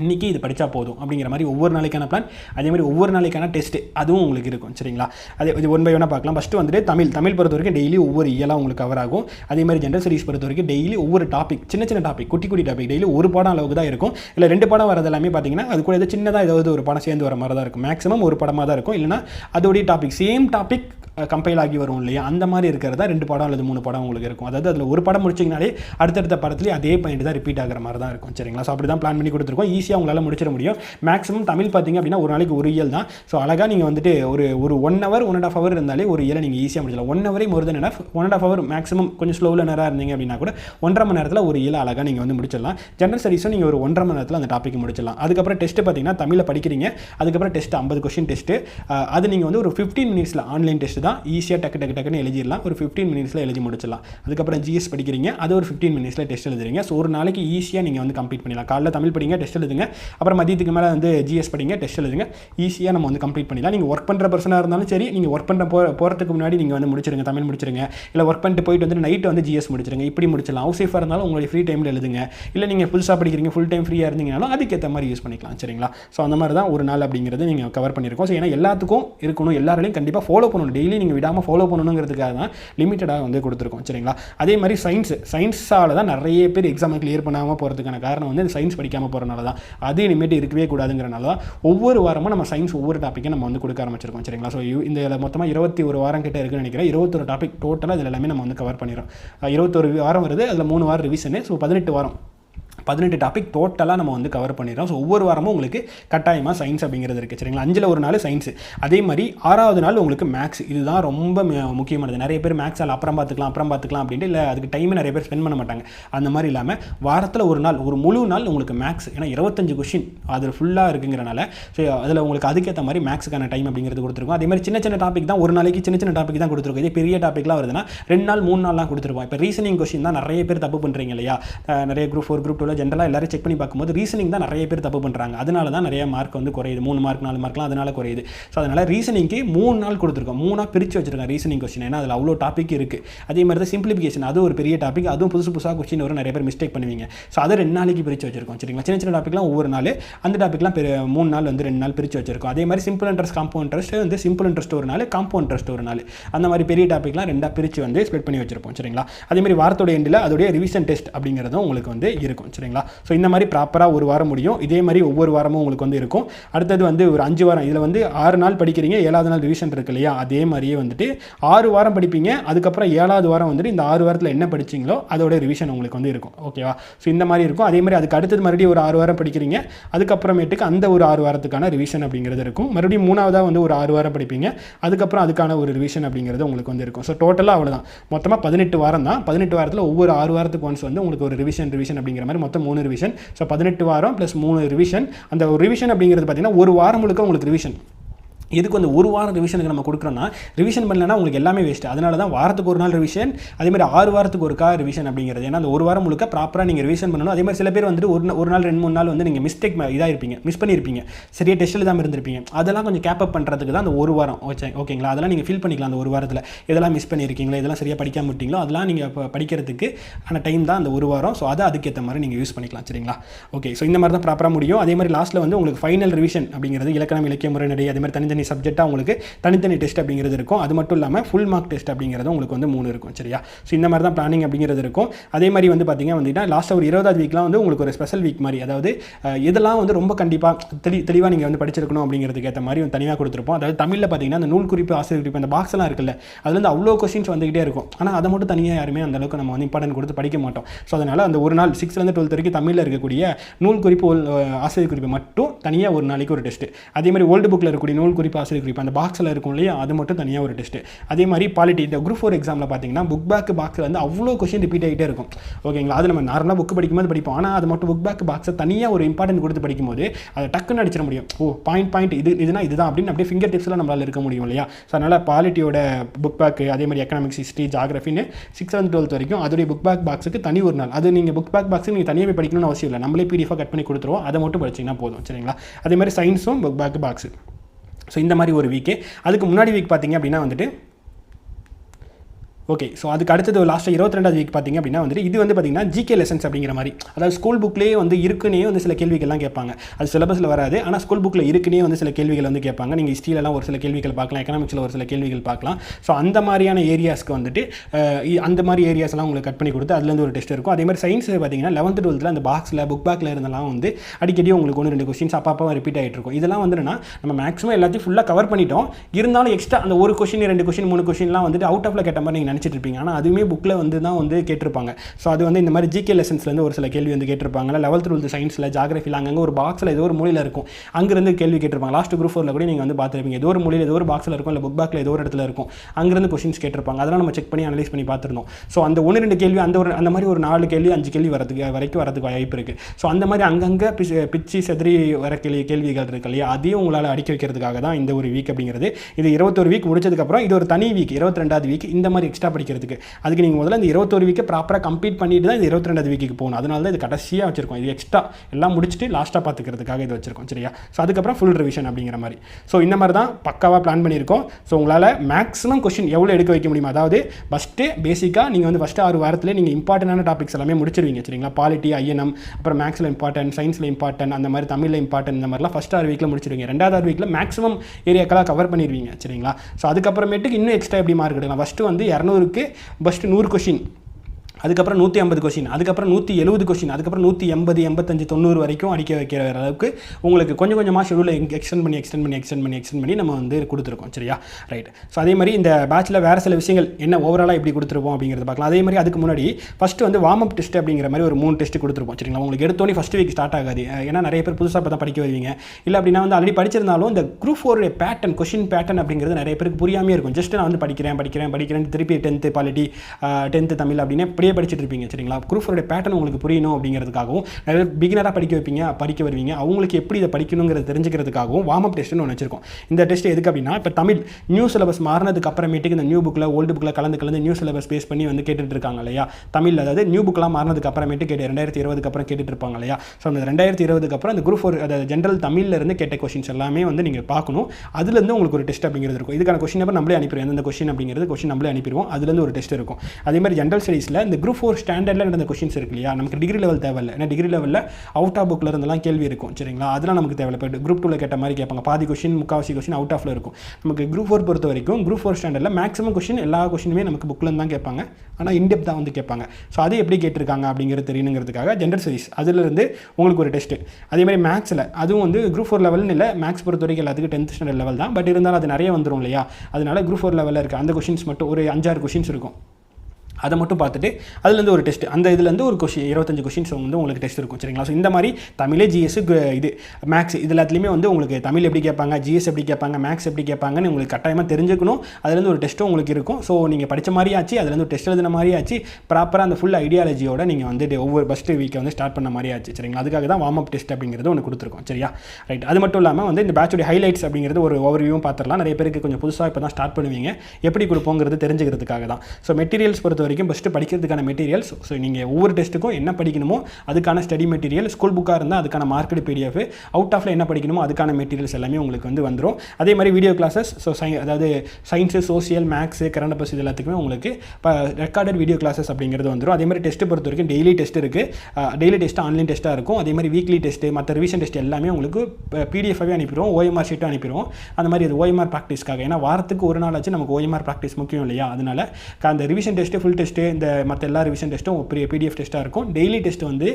இன்றைக்கி இது படித்தா போதும் அப்படிங்கிற மாதிரி ஒவ்வொரு நாளைக்கான பிளான் அதே மாதிரி ஒவ்வொரு நாளைக்கான டெஸ்ட்டு அதுவும் உங்களுக்கு இருக்கும் சரிங்களா? அதே இது ஒன் பை ஒன்னாக பார்க்கலாம். ஃபஸ்ட்டு வந்துட்டு தமிழ் தமிழ் பொறுத்த வரைக்கும் டெய்லி ஒவ்வொரு இயலாக உங்களுக்கு கவர் ஆகும். அதே மாதிரி ஜென்ரல் ஸ்டடீஸ் பொறுத்த வரைக்கும் டெய்லி ஒவ்வொரு டாபிக் சின்ன சின்ன டாபிக் குட்டி குட்டி டாபிக் டெய்லி ஒரு பாடம் அளவுக்கு தான் இருக்கும். இல்லை ரெண்டு பாடம் வரது எல்லாமே பார்த்தீங்கன்னா அது கூட ஏதோ சின்னதாக ஏதாவது ஒரு படம் சேர்ந்து வர மாதிரி தான் இருக்கும். மேக்ஸிமம் ஒரு படமாக தான் இருக்கும். இல்லைனா அதோடைய டாபிக் சேம் டாபிக் கம்பைல் ஆகி வரும் இல்லையா? அந்த மாதிரி இருக்கிறதா ரெண்டு படம் அல்லது மூணு படம் உங்களுக்கு இருக்கும். அதாவது அதில் ஒரு படம் முடிச்சிங்கனாலே அடுத்தடுத்த படத்துலேயே அதே பாயிண்ட் தான் ரிப்பீட் ஆகிற மாதிரி தான் இருக்கும் சரிங்களா? ஸோ அப்படி தான் பிளான் பண்ணி கொடுத்துருக்கோம். ஈஸியாக உங்களால் முடிச்சிட முடியும். மேக்ஸிமம் தமிழ் பார்த்தீங்க அப்படின்னா ஒரு நாளைக்கு ஒரு இயல் தான். ஸோ அழகாக நீங்கள் வந்துட்டு ஒரு ஒரு one hour one and half hour இருந்தாலே ஒரு இயலை நீங்கள் ஈஸியாக முடிச்சிடலாம். ஒன் ஹவரே மோர் தென் என்ன one and half hour maximum கொஞ்சம் ஸ்லோவில் நேராக இருந்தீங்க அப்படின்னா கூட ஒன்றரை மணி நேரத்தில் ஒரு இயலை அழகாக நீங்கள் வந்து முடிச்சிடலாம். ஜென்ரல் ஸ்டடீஸும் நீங்கள் ஒரு ஒன்றரை மணி நேரத்தில் அந்த டாபிக் முடிச்சிடலாம். அதுக்கப்புறம் டெஸ்ட்டு பார்த்தீங்கன்னா தமிழில் படிக்கிறீங்க. அதுக்கப்புறம் டெஸ்ட் ஐம்பது கொஸ்டின் டெஸ்ட்டு அது நீங்கள் வந்து ஒரு ஃபிஃப்டீன் மினிட்ஸில் ஆன்லைன் டெஸ்ட் தான். ஈஸியாக டக்கு டக்கு டக்குன்னு எழுதிடலாம். ஒரு ஃபிஃப்டீன் மினிட்ஸில் எழுதி முடிச்சிடலாம். அதுக்கப்புறம் ஜிஎஸ் படிக்கிறீங்க. அது ஒரு ஃபிஃப்டீன் மினிட்ஸில் டெஸ்ட் எழுதுறீங்க. ஸோ ஒரு நாளைக்கு ஈஸியாக நீங்கள் வந்து கம்ப்ளீட் பண்ணிடலாம். காலைல தமிழ் படிங்க டெஸ்ட் எழுதுங்க. அப்புறம் மதியத்துக்கு மேலே வந்து ஜிஎஸ் படிங்க டெஸ்ட் எழுதுங்க. ஈஸியாக நம்ம வந்து கம்ப்ளீட் பண்ணிடலாம். நீங்கள் ஒர்க் பண்ணுற பர்சனாக இருந்தாலும் சரி நீங்கள் ஒர்க் பண்ணுற போ போகிறதுக்கு முன்னாடி நீங்கள் வந்து முடிச்சிருங்க தமிழ் முடிச்சிருங்க. இல்லை ஒர்க் பண்ணிட்டு போயிட்டு வந்து நைட்டு வந்து ஜிஎஸ் முடிச்சிருங்க இப்படி முடிச்சிடலாம். ஹவுஸ் சேஃபாக இருந்தாலும் உங்களுடைய ஃப்ரீ டைமில் எழுதுங்க. இல்லை நீங்கள் புதுசாக படிக்கிறீங்க ஃபுல் டைம் ஃப்ரீயாக இருந்தீங்கனாலும் அதுக்கேற்ற மாதிரி யூஸ் பண்ணிக்கலாம் சரிங்களா? ஸோ அந்த மாதிரி தான் ஒரு நாள் அப்படிங்கிறது நீங்கள் கவர் பண்ணியிருக்கோம். ஸோ ஏன்னா எல்லாத்துக்கும் இருக்கணும் எல்லாராலையும் கண்டிப்பாக ஃபாலோ பண்ணணும். டெய்லி நீங்கள் விடாமல் ஃபாலோ பண்ணணுங்கிறதுக்காக தான் லிமிட்டடாக வந்து கொடுத்துருக்கோம் சரிங்களா? அதே மாதிரி சயின்ஸ் சயின்ஸால் தான் நிறைய பேர் எக்ஸாமை கிளியர் பண்ணாமல் போகிறதுக்கான காரணம் வந்து சயின்ஸ் படிக்காமல் போகிறனால தான். அது இனிமேட்டு இருக்கவே கூடாதுங்கிறனால தான் ஒவ்வொரு வாரமும் நம்ம சயின்ஸ் ஒவ்வொரு டாப்பிக்கை நம்ம வந்து கொடுக்க ஆரம்பிச்சிருக்கோம் சரிங்களா? ஸோ இந்த மொத்தமாக இருபத்தி ஒரு வாரம் கிட்ட இருக்குன்னு நினைக்கிறேன். இருபத்தொரு டாபிக் டோட்டலாக இதில் எல்லாமே நம்ம வந்து கவர் பண்ணிடுறோம். இருபத்தொரு வாரம் வருது அதில் மூணு வாரம் ரிவிஷனு ஸோ பதினெட்டு வாரம் பதினெட்டு டாபிக் டோட்டலாக நம்ம வந்து கவர் பண்ணிடுறோம். ஸோ ஒவ்வொரு வாரமும் உங்களுக்கு கட்டாயமாக சயின்ஸ் அப்படிங்கிறது இருக்குது சரிங்களா? அஞ்சில் ஒரு நாள் சயின்ஸ் அதே மாதிரி ஆறாவது நாள் உங்களுக்கு மேக்ஸ் இதுதான் ரொம்ப முக்கியமானது. நிறைய பேர் மேக்ஸ் ஆல் அப்புறம் பார்த்துக்கலாம் அப்புறம் பார்த்துக்கலாம் அப்படின்ட்டு இல்லை அதுக்கு டைமே நிறைய பேர் ஸ்பெண்ட் பண்ண மாட்டாங்க. அந்த மாதிரி இல்லாமல் வாரத்தில் ஒரு நாள் ஒரு முழு நாள் உங்களுக்கு மேக்ஸ் ஏன்னா இருபத்தஞ்சு கொஷின் அது ஃபுல்லாக இருக்குங்கிறனால ஸோ அதில் உங்களுக்கு அதுக்கேற்ற மாதிரி மேக்ஸுக்கான டைம் அப்படிங்கிறது கொடுத்துருக்கோம். அதே மாதிரி சின்ன சின்ன டாபிக் தான் ஒரு நாளைக்கு சின்ன சின்ன டாபிக் தான் கொடுத்துருக்கோம். இதே பெரிய டாப்பிக்லாம் வருதுன்னா ரெண்டு நாள் மூணு நாள்லாம் கொடுத்துருப்போம். இப்போ ரீசனிங் கொஷின் தான் நிறைய பேர் தப்பு பண்ணுறீங்க இல்லையா? நிறைய குரூப் ஃபோர் குரூப் டூவில் ஜென்ரலாக எல்லாரும் செக் பண்ணி பார்க்கும்போது ரீசனிங் தான் நிறைய பேர் தப்பு பண்ணுறாங்க அதனால தான் நிறைய மார்க் வந்து குறையுது. மூணு மார்க் நாலு மார்க்லாம் அதனால குறையுது. ஸோ அதனால் ரீசனிங்க்கு மூணு நாள் கொடுத்துருக்கோம். மூணாக பிரித்து வச்சிருக்கோம் ரீசனிங் கொஸ்டின் ஏன்னா அதில் அவ்வளோ டாபிக் இருக்குது அதே மாதிரி தான் சிம்பிளிஃபிகேஷன் அது ஒரு பெரிய டாபிக் அதுவும் புதுசு புதுசாக கொஸ்டின் வரும். நிறைய பேர் மிஸ்டேக் பண்ணுவீங்க. ஸோ அதை ரெண்டு நாளைக்கு பிரித்து வச்சிருக்கோம். சரிங்களா? சின்ன சின்ன டாப்பிக்லாம் ஒவ்வொரு நாள். அந்த டாப்பிக்லாம் பெரு மூணு நாள் வந்து ரெண்டு நாள் பிரித்து வச்சிருக்கோம். அதே மாதிரி சிம்பிள் இன்ட்ரெஸ்ட் காம்பவுண்ட் இன்ட்ரெஸ்ட் வந்து சிம்பிள் இன்ட்ரெஸ்ட் ஒரு நாள் காம்பவுண்ட் இன்ட்ரெஸ்ட் ஒரு நாள். அந்த மாதிரி பெரிய டாப்பிக்லாம் ரெண்டாக பிரித்து வந்து ஸ்ப்ளிட் பண்ணி வச்சிருப்போம். சரிங்களா? அதே மாதிரி வாரத்தோட எண்டில் அதோடைய ரிவிஷன் டெஸ்ட் அப்படிங்கிறதும் உங்களுக்கு வந்து இருக்கும். சரிங்களா? ஸோ இந்த மாதிரி ப்ராப்பராக ஒரு வாரம் முடியும். இதே மாதிரி ஒவ்வொரு வாரமும் உங்களுக்கு வந்து இருக்கும். அடுத்தது வந்து ஒரு அஞ்சு வாரம் இதில் வந்து ஆறு நாள் படிக்கிறீங்க ஏழாவது நாள் ரிவிஷன் இருக்கு இல்லையா? அதே மாதிரியே வந்துட்டு ஆறு வாரம் படிப்பீங்க அதுக்கப்புறம் ஏழாவது வாரம் வந்துட்டு இந்த ஆறு வாரத்தில் என்ன படிச்சீங்களோ அதோட ரிவிஷன் உங்களுக்கு வந்து இருக்கும். ஓகேவா ஸோ இந்த மாதிரி இருக்கும். அதே மாதிரி அதுக்கு அடுத்தது மறுபடியும் ஒரு ஆறு வாரம் படிக்கிறீங்க அதுக்கப்புறமேட்டுக்கு அந்த ஒரு ஆறு வாரத்துக்கான ரிவிஷன் அப்படிங்கிறது இருக்கும். மறுபடியும் மூணாவதாக வந்து ஒரு ஆறு வாரம் படிப்பீங்க அதுக்கப்புறம் அதுக்கான ஒரு ரிவிஷன் அப்படிங்கிறது உங்களுக்கு வந்து இருக்கும். ஸோ டோட்டலாக அவ்வளோதான் மொத்தமாக பதினெட்டு வாரம் தான். பதினெட்டு வாரத்தில் ஒவ்வொரு ஆறு வாரத்துக்கு ஒன்ஸ் வந்து உங்களுக்கு ஒரு ரிவிஷன் ரிவிஷன் அப்படிங்கிற மாதிரி மொத்தம் மூணு ரிவிஷன் ஸோ பதினெட்டு வாரம் ப்ளஸ் மூணு ரிவிஷன் அந்த ரிவிஷன் அப்படிங்கிறது பார்த்தீங்கன்னா ஒரு வாரம் முழுக்க உங்களுக்கு ரிவிஷன் எதுக்கு அந்த ஒரு வாரம் ரிவிஷனுக்கு நம்ம கொடுக்குறோன்னா ரிவிஷன் பண்ணலன்னா உங்களுக்கு எல்லாமே வேஸ்ட் அதனால தான் வாரத்துக்கு ஒரு நாள் ரிவிஷன் அதே மாதிரி ஆறு வாரத்துக்கு ஒருக்கா ரிவிஷன் அப்படிங்கிறது. ஏன்னா அந்த ஒரு வாரம் முழுக்க ப்ராப்பராக நீங்கள் ரிவிஷன் பண்ணணும். அதே மாதிரி சில பேர் வந்துட்டு ஒரு ஒரு நாள் ரெண்டு மூணு நாள் வந்து நீங்கள் மிஸ்டேக் இதாக இருப்பீங்க மிஸ் பண்ணியிருப்பீங்க. சரியா டெஸ்ட்டில் தான் இருந்திருப்பீங்க. அதெல்லாம் கொஞ்சம் கேப்அப் பண்ணுறதுக்கு தான் அந்த ஒரு வாரம் ஓகே ஓகேங்களா அதெல்லாம் நீங்கள் ஃபீல் பண்ணிக்கலாம் அந்த ஒரு வாரத்தில். இதெல்லாம் மிஸ் பண்ணியிருக்கீங்களா? இதெல்லாம் சரியாக படிக்காம விட்டீங்களோ? அதெல்லாம் நீங்கள் இப்போ படிக்கிறதுக்கு ஆன டைம் தான் அந்த ஒரு வாரம். ஸோ அதை அதுக்கேற்ற மாதிரி நீங்கள் யூஸ் பண்ணிக்கலாம் சரிங்களா? ஓகே ஸோ இந்த மாதிரி தான் ப்ராப்பராக முடியும். அதே மாதிரி லாஸ்ட்டில் வந்து உங்களுக்கு ஃபைனல் ரிவிஷன் அப்படிங்கிறது இலக்கணம் இலக்கிய முறைநடை அதே மாதிரி தனித்தனி சப்ஜெக்டாக உங்களுக்கு தனித்தனி டெஸ்ட் அப்படிங்கிறது இருக்கும். அது மட்டும் இல்லாமல் ஃபுல் மார்க் டெஸ்ட் அப்படிங்கிறது உங்களுக்கு வந்து மூணு இருக்கும் சரியா? ஸோ இந்த மாதிரி தான் பிளானிங் அப்படிங்கிறது இருக்கும். அதே மாதிரி வந்து பார்த்தீங்கன்னா வந்துட்டா லாஸ்ட் ஒரு இருபதாவது வீக்லாம் வந்து உங்களுக்கு ஒரு ஸ்பெஷல் வீக் மாதிரி அதாவது இதெல்லாம் வந்து ரொம்ப கண்டிப்பாக தெளி தெளிவாக நீங்கள் வந்து படிச்சிருக்கணும் அப்படிங்கிறதுக்கு ஏற்ற மாதிரி தனியாக கொடுத்துருப்போம். அதாவது தமிழில் பார்த்தீங்கன்னா அந்த நூல் குறிப்பு ஆசிரியர் குறிப்பு அந்த பாக்ஸ்லாம் இருக்குல்ல அதுலருந்து அவ்வளோ கொஸ்டின்ஸ் வந்துகிட்டே இருக்கும். ஆனால் அதை மட்டும் தனியாக யாருமே அந்த அளவுக்கு நம்ம வந்து இம்பார்ட்டன்ட் கொடுத்து படிக்க மாட்டோம். ஸோ அதனால் அந்த ஒரு நாள் சிக்ஸ்த்லேருந்து டுவெல்த் வரைக்கும் தமிழில் இருக்கக்கூடிய நூல் குறிப்பு ஆசிரியர் குறிப்பு மட்டும் தனியாக ஒரு நாளைக்கு ஒரு டெஸ்ட் அதே மாதிரி ஓல்டு புக்கில் இருக்கக்கூடிய நூல் குறிப்பு ஆசிரியர் குறிப்பு அந்த பாக்ஸில் இருக்கும் இல்லையா அது மட்டும் தனியாக ஒரு டெஸ்ட் அதே மாதிரி பாலிட்டி இந்த குரூப் ஃபோர் எக்ஸாமில் பார்த்தீங்கன்னா புக் பேக் பாக்ஸில் வந்து அவ்வளோ கொஷின் ரிப்பீட் ஆகிட்டே இருக்கும். ஓகேங்களா அது நம்ம நார்மலாக புக் படிக்கும்போது படிப்போம். ஆனால் அது மட்டும் புக் பேக் பாக்ஸை தனியாக ஒரு இம்பார்ட்டன்ட் கொடுத்து படிக்கும்போது அதை டக்குன்னு அடிச்சிட முடியும். ஓ பாயிண்ட் பாயிண்ட் இது இதுனா இதுதான் அப்படின்னு அப்படியே ஃபிங்கர் டிப்ஸில் நம்மளால் இருக்க முடியும் இல்லையா? ஸோ அதனால் பாலிட்டியோட புக் பேக் அதே மாதிரி எக்கனாமிக்ஸ் ஹிஸ்ட்ரி ஜாகிரஃபின்னு சிக்ஸ் அண்ட் டுவெல்த் வரைக்கும் அதோடைய புக் பேக் பாக்ஸுக்கு தனி ஒரு நாள். அது நீங்கள் புக் பேக் பாக்ஸுக்கு நீங்கள் தனியாக போய் படிக்கணும்னு அவசியம் இல்லை. நம்மளே பிடிஎஃபாக கட் பண்ணி கொடுத்துருவோம். அதை மட்டும் படிச்சிங்கன்னா போதும். சரிங்களா? அதே மாதிரி சயின்ஸும் புக் பேக் பாக்ஸு ஸோ இந்த மாதிரி ஒரு வீக்கு அதுக்கு முன்னாடி வீக் பார்த்தீங்க அப்படின்னா வந்துட்டு ஓகே ஸோ அதுக்கு அடுத்தது லாஸ்ட்டாக இருபத்தி ரெண்டாவது வீக் பார்த்தீங்க அப்படின்னா வந்துட்டு இது வந்து பார்த்தீங்கன்னா ஜிகே லெசன்ஸ் அப்படிங்கிற மாதிரி. அதாவது ஸ்கூல் புக்லேயே வந்து இருக்குன்னே வந்து சில கேள்விகள்லாம் கேட்பாங்க. அது சிலபஸில் வராது. ஆனால் ஸ்கூல் புக்கில் இருக்குன்னே வந்து சில கேள்விகள் வந்து கேட்பாங்க. நீங்கள் ஹிஸ்ட்ரியிலலாம் ஒரு சில கேள்விகள் பார்க்கலாம். எக்கனாமிக்ஸில் ஒரு சில கேள்விகள் பார்க்கலாம். ஸோ அந்த மாதிரியான ஏரியாஸ்க்கு வந்துட்டு அந்த மாதிரி ஏரியாஸ்லாம் உங்களுக்கு கட் பண்ணி கொடுத்து அதுலேருந்து ஒரு டெஸ்ட் இருக்கும். அதே மாதிரி சயின்ஸ் பார்த்தீங்கன்னா லெவன்த் டுவெல்த்தில் அந்த பாக்ஸில் புக் பேக்கில் இருந்தெல்லாம் வந்து அடிக்கடி உங்களுக்கு ஒன்று ரெண்டு கொஸ்டின்ஸ் அப்பப்போ ரிப்பீட் ஆகிட்டு இருக்கும். இதெல்லாம் வந்துன்னா நம்ம மேக்ஸிமம் எல்லாத்தையும் ஃபுல்லாக கவர் பண்ணிட்டோம். இருந்தாலும் எக்ஸ்ட்ரா அந்த ஒரு கொஸ்டின் ரெண்டு கொஸ்டின் மூணு கொஸ்டின்லாம் வந்துட்டு அவுட் ஆஃப்ல கேட்ட மாதிரி நீங்கள் நினச்சிட்டு இருப்பீங்க ஆனால் அதுவுமே புக்கில் வந்து தான் வந்து கேட்டிருப்பாங்க. ஸோ அது வந்து இந்த மாதிரி ஜிகே லெசன்ஸ்லேருந்து ஒரு சில கேள்வி வந்து கேட்டிருப்பாங்க லெவல்த் டுவெல்த் சயின்ஸில் ஜாகிரஃபியில் அங்கங்கே ஒரு பாக்ஸில் ஏதோ ஒரு மூலையில் இருக்கும். அங்கேருந்து கேள்வி கேட்டிருப்பாங்க. லாஸ்ட் குரூப் ஃபோரில் கூட நீங்கள் வந்து பார்த்துருப்பீங்க. ஏதோ ஒரு மூலையில் ஏதோ ஒரு பாக்ஸில் இருக்கும் இல்லை புக் பேக்கில் ஏதோ ஒரு இடத்துல இருக்கும். அங்கேருந்து கொஷின்ஸ் கேட்டிருப்பாங்க. அதெல்லாம் நம்ம செக் பண்ணி அனலைஸ் பண்ணி பார்த்துருந்தோம். ஸோ அந்த ஒன்று ரெண்டு கேள்வி அந்த ஒரு அந்த மாதிரி ஒரு நாலு கேள்வி அஞ்சு கேள்வி வரதுக்கு வரைக்கும் வரதுக்கு வாய்ப்பு இருக்குது ஸோ அந்த மாதிரி அங்கங்கே பிச்சு பிச்சு செதறி வர கேள்வி கேள்விகள் இருக்கு இல்லையா? அதையும் உங்களால் அடிக்க வைக்கிறதுக்காக தான் இந்த ஒரு வீக் அப்படிங்கிறது. இது இருபத்தொரு வீக் முடிச்சதுக்கப்புறம் இது ஒரு தனி வீக் இருபத்தி ரெண்டாவது வீக் இந்த மாதிரி எக்ஸ்ட்ரா படிக்கிறதுக்கு. அதுக்கு நீங்கள் முதல்ல இந்த இருபத்தொரு வீக்கை ப்ராப்பராக கம்ப்ளீட் பண்ணிட்டு தான் இந்த இருபத்தி ரெண்டாவது வீக்கு போகணும். அதனால தான் இது கடைசியாக வச்சிருக்கோம். இது எக்ஸ்ட்ரா எல்லாம் முடிச்சுட்டு லாஸ்ட்டாக பார்த்துக்கிறதுக்காக இது வச்சிருக்கோம். சரியா? ஸோ அதுக்கப்புறம் ஃபுல் ரிவிஷன் அப்படிங்கிற மாதிரி. ஸோ இந்த மாதிரி தான் பக்காவாக பிளான் பண்ணியிருக்கோம். ஸோ உங்களால் மேக்ஸிமம் கொஷின் எவ்வளோ எடுக்க வைக்க முடியும் அதாவது ஃபஸ்ட்டு பேசிக்காக நீங்கள் வந்து ஃபஸ்ட்டு ஆறு வாரத்தில் நீங்கள் இம்பார்ட்டண்டான டாபிக்ஸ் எல்லாமே முடிச்சிருவீங்க. சரிங்களா? பாலிட்டி ஐஎன்எம் அப்புறம் மேக்ஸில் இம்பார்ட்டன்ட் சயின்ஸில் இம்பார்ட்டன்ட் அந்த மாதிரி தமிழில் இம்பார்ட்டன்ட் இந்த மாதிரிலாம் ஃபஸ்ட் ஆறு வீக்கில் முடிச்சிருவீங்க. ரெண்டாவது ஆறு வீக்கில் மேக்ஸிமம் ஏரியாக்கெல்லாம் கவர் பண்ணிடுவீங்க சரிங்களா? ஸோ அதுக்கப்புறமேட்டுக்கு இன்னும் எக்ஸ்ட்ரா எப்படி மார்க் எடுக்கலாம்? ஃபஸ்ட்டு வந்து இரநூறு இரநூறுக்கு ஃபஸ்ட்டு நூறு கொஷின் அதுக்கப்புறம் நூற்றி ஐம்பது கொஷின் அதுக்கப்புறம் நூற்றி எழுபது கொஷின் அதுக்கப்புறம் நூற்றி எண்பது எண்பத்தஞ்சு தொண்ணூறு வரைக்கும் அடிக்க வைக்கிற அளவுக்கு உங்களுக்கு கொஞ்சம் கொஞ்சமாக ஷெடியூலை எக்ஸ்டெண்ட் பண்ணி எக்ஸ்டெண்ட் பண்ணி எக்ஸ்டெண்ட் பண்ணி எக்ஸ்டெண்ட் பண்ணி நம்ம வந்து கொடுத்துருக்கோம் சரியா? ரைட் ஸோ அதே மாதிரி இந்த பேட்சில் வேறு சில விஷயங்கள் என்ன ஓவராலாக எப்படி கொடுத்துருப்போம் அப்படிங்கிறத பார்க்கலாம். அதே மாதிரி அதுக்கு முன்னாடி ஃபஸ்ட்டு வந்து வார்ம் அப் டெஸ்ட் அப்படிங்கிற மாதிரி ஒரு மூணு டெஸ்ட் கொடுத்துருப்போம் சரிங்களா? உங்களுக்கு எடுத்தோன்னே ஃபஸ்ட் வீக் ஸ்டார்ட் ஆகாது. ஏன்னா நிறைய பேர் புதுசாக இப்போ தான் படிக்க வருவீங்க. இல்லை அப்படின்னா வந்து ஆல்ரெடி படிச்சிருந்தாலும் இந்த group four pattern question pattern அப்படிங்கிறது நிறைய பேருக்கு புரியாமே இருக்கும். ஜஸ்ட் நான் வந்து படிக்கிறேன் படிக்கிறேன் படிக்கிறேன் திருப்பி டென்த்து பாலிட்டி டென்த்து தமிழ் அப்படின்னு இப்படியே படிச்சுட்டு இருப்பீங்க சரிங்களா? குரூப் ஃபோருடைய பேட்டர்ன் உங்களுக்கு புரியணும் அப்படிங்கிறதுக்காகவும் நிறைய பிகினராக படிக்க வைப்பீங்க படிக்க வருவீங்க. அவங்களுக்கு எப்படி இதை படிக்கணுங்கிறத தெரிஞ்சுக்கிறதுக்காகவும் வார்ம் அப் டெஸ்ட்னு ஒன்று வச்சிருக்கோம். இந்த டெஸ்ட் எதுக்கு அப்படின்னா இப்போ தமிழ் நியூ சிலபஸ் மாறினதுக்கு அப்புறமேட்டுக்கு இந்த நியூ புக்கில் ஓல்டு புக்கில் கலந்து கலந்து நியூ சிலபஸ் பேஸ் பண்ணி வந்து கேட்டுட்டு இருக்காங்க இல்லையா? தமிழ் அதாவது நியூ புக்கெலாம் மாறினதுக்கு அப்புறமேட்டு கேட்டு ரெண்டாயிரத்தி இருபதுக்கு அப்புறம் கேட்டுட்டு இருப்பாங்க இல்லையா? ஸோ அந்த ரெண்டாயிரத்தி இருபதுக்கு அப்புறம் அந்த குரூப் ஃபோர் அதாவது ஜென்ரல் தமிழ்லேருந்து கேட்ட கொஷின்ஸ் எல்லாமே வந்து நீங்கள் பார்க்கணும். அதுலேருந்து உங்களுக்கு ஒரு டெஸ்ட் அப்படிங்கிறது இருக்கும். இதுக்கான கொஷின் நம்பர் நம்மளே அனுப்பிடுவோம். எந்தெந்த கொஷின் அப்படிங்கிறது கொஷின் நம்மளே அனுப்பிடுவோம். அதுலேருந்து ஒரு டெஸ்ட் இருக்கும். அதே மாதிரி ஜென்ரல் ஸ்டடீஸில் இந்த குரூப் ஃபோர் ஸ்டாண்டர்டில் நடந்த கொஷின்ஸ் இருக்கு இல்லையா? நமக்கு டிகிரி லெவல் தேவையில்லை. ஏன்னா டிகிரி லெவலில் அவுட் ஆஃப் புக்கில் இருந்தெல்லாம் கேள்வி இருக்கும் சரிங்களா? அதெல்லாம் நமக்கு தேவையில்லை. இப்போ குரூப் டூவில் கேட்ட மாதிரி கேட்பாங்க. பாதி கொஷின் முக்காவாசி கொஷின் அவுட் ஆஃபில் இருக்கும். நமக்கு குரூப் ஃபோர் பொறுத்த வரைக்கும் குரூப் ஃபோர் ஸ்டாண்டர்டில் மேக்ஸிமம் கொஷின் எல்லா கொஷினுமே நமக்கு புக்கில் தான் கேட்பாங்க. ஆனால் இன்டெப் தான் வந்து கேட்பாங்க. ஸோ அது எப்படி கேட்டிருக்காங்க அப்படிங்கிறது தெரியணுங்கிறதுக்காக ஜென்ரல் ஸ்டடிஸ் அதுலேருந்து உங்களுக்கு ஒரு டெஸ்ட் அதே மாதிரி மேக்ஸில் அதுவும் வந்து குரூப் ஃபோர் லெவல்னு இல்லை மேக்ஸ் பொறுத்த வரைக்கும் எல்லாத்துக்கும் டென்த் ஸ்டாண்டர்ட் லெவல் தான். பட் இருந்தாலும் அது நிறைய வந்துடும் இல்லையா? அதனால குரூப் ஃபோர் லெவலில் இருக்க அந்த கொஷின்ஸ் மட்டும் ஒரு அஞ்சாறு கொஷின்ஸ் இருக்கும். அதை மட்டும் பார்த்துட்டு அதுலேருந்து ஒரு டெஸ்ட் அந்த இதுலேருந்து ஒரு கொஷின் இருபத்தஞ்சு கொஷின்ஸ் வந்து உங்களுக்கு டெஸ்ட் இருக்கும். சரிங்களா? ஸோ இந்த மாதிரி தமிழே ஜிஎஸ் இது மேக்ஸ் இது எல்லாத்துலேயுமே வந்து உங்களுக்கு தமிழ் எப்படி கேட்பாங்க ஜிஎஸ் எப்படி கேட்பாங்க மேக்ஸ் எப்படி கேட்பாங்கன்னு உங்களுக்கு கட்டாயமாக தெரிஞ்சுக்கணும். அதுலேருந்து ஒரு டெஸ்ட்டும் உங்களுக்கு இருக்கும். ஸோ நீங்கள் படித்த மாதிரி ஆச்சு அதுலேருந்து டெஸ்ட் எழுதின மாதிரி ஆச்சு ப்ராப்பராக அந்த ஃபுல் ஐடியாலஜியோட நீங்கள் வந்துட்டு ஒவ்வொரு ஃபஸ்ட்டு வீக்கை வந்து ஸ்டார்ட் பண்ண மாதிரி ஆச்சு. சரிங்களா? அதுக்காக தான் வார்ம் அப் டெஸ்ட் அப்படிங்கிறது ஒன்று கொடுத்துருக்கோம். சரியா? ரைட் அது மட்டும் இல்லாமல் வந்து இந்த பேட்சுடைய ஹைலைட்ஸ் அப்படிங்கிறது ஒரு ஓவர்வியூவும் பார்த்துடலாம். நிறைய பேருக்கு கொஞ்சம் புதுசாக இப்போ தான் ஸ்டார்ட் பண்ணுவீங்க. எப்படி கொடுப்போங்கிறது தெரிஞ்சுக்கிறதுக்காக தான். ஸோ மெட்டீரியல்ஸ் பொறுத்த வரைக்கும் ஃபஸ்ட்டு படிக்கிறதுக்கான மெட்டீரியல்ஸ் ஸோ நீங்கள் ஒவ்வொரு டெஸ்ட்டுக்கும் என்ன படிக்கணுமோ அதுக்கான ஸ்டடி மெட்டீரியல் ஸ்கூல் புக்காக இருந்தால் அதுக்கான மார்க்கெட் பிடிஎஃப் அவுட் ஆஃப்ல என்ன படிக்கணுமோ அதுக்கான மெட்டீரியல்ஸ் எல்லாமே உங்களுக்கு வந்து வந்துடும் அதே மாதிரி வீடியோ கிளாஸஸ் ஸோ சை அதாவது science social maths current affairs இது எல்லாத்துக்குமே உங்களுக்கு இப்போ ரெக்கார்டட் வீடியோ கிளாஸஸ் அப்படிங்கிறது வந்துடும் அதே மாதிரி டெஸ்ட்டு பொறுத்த வரைக்கும் டெய்லி டெஸ்ட் இருக்குது டெய்லி டெஸ்ட் ஆன்லைன் டெஸ்ட்டாக இருக்கும். அதே மாதிரி வீக்லி டெஸ்ட்டு மற்ற ரிவிஷன் டெஸ்ட் எல்லாமே உங்களுக்கு பிடிஎஃபாகவே அனுப்பிடுவோம். ஓஎம்ஆர் ஷீட்டும் அனுப்பிடுவோம். அந்த மாதிரி இது ஓஎம்ஆர் ப்ராக்டிஸ்க்காக ஏன்னா வாரத்துக்கு ஒரு நாள் ஆச்சு நமக்கு ஓஎம்ஆர் ப்ராக்டிஸ் முக்கியம் இல்லையா? அதனால அந்த ரிவிஷன் டெஸ்ட்டு ஃபுல் டெஸ்ட்டு இந்த மற்ற எல்லா ரிவிஷன் டெஸ்ட்டும் பெரிய பிடிஎஃப் டெஸ்ட்டாக இருக்கும். டெய்லி டெஸ்ட் வந்து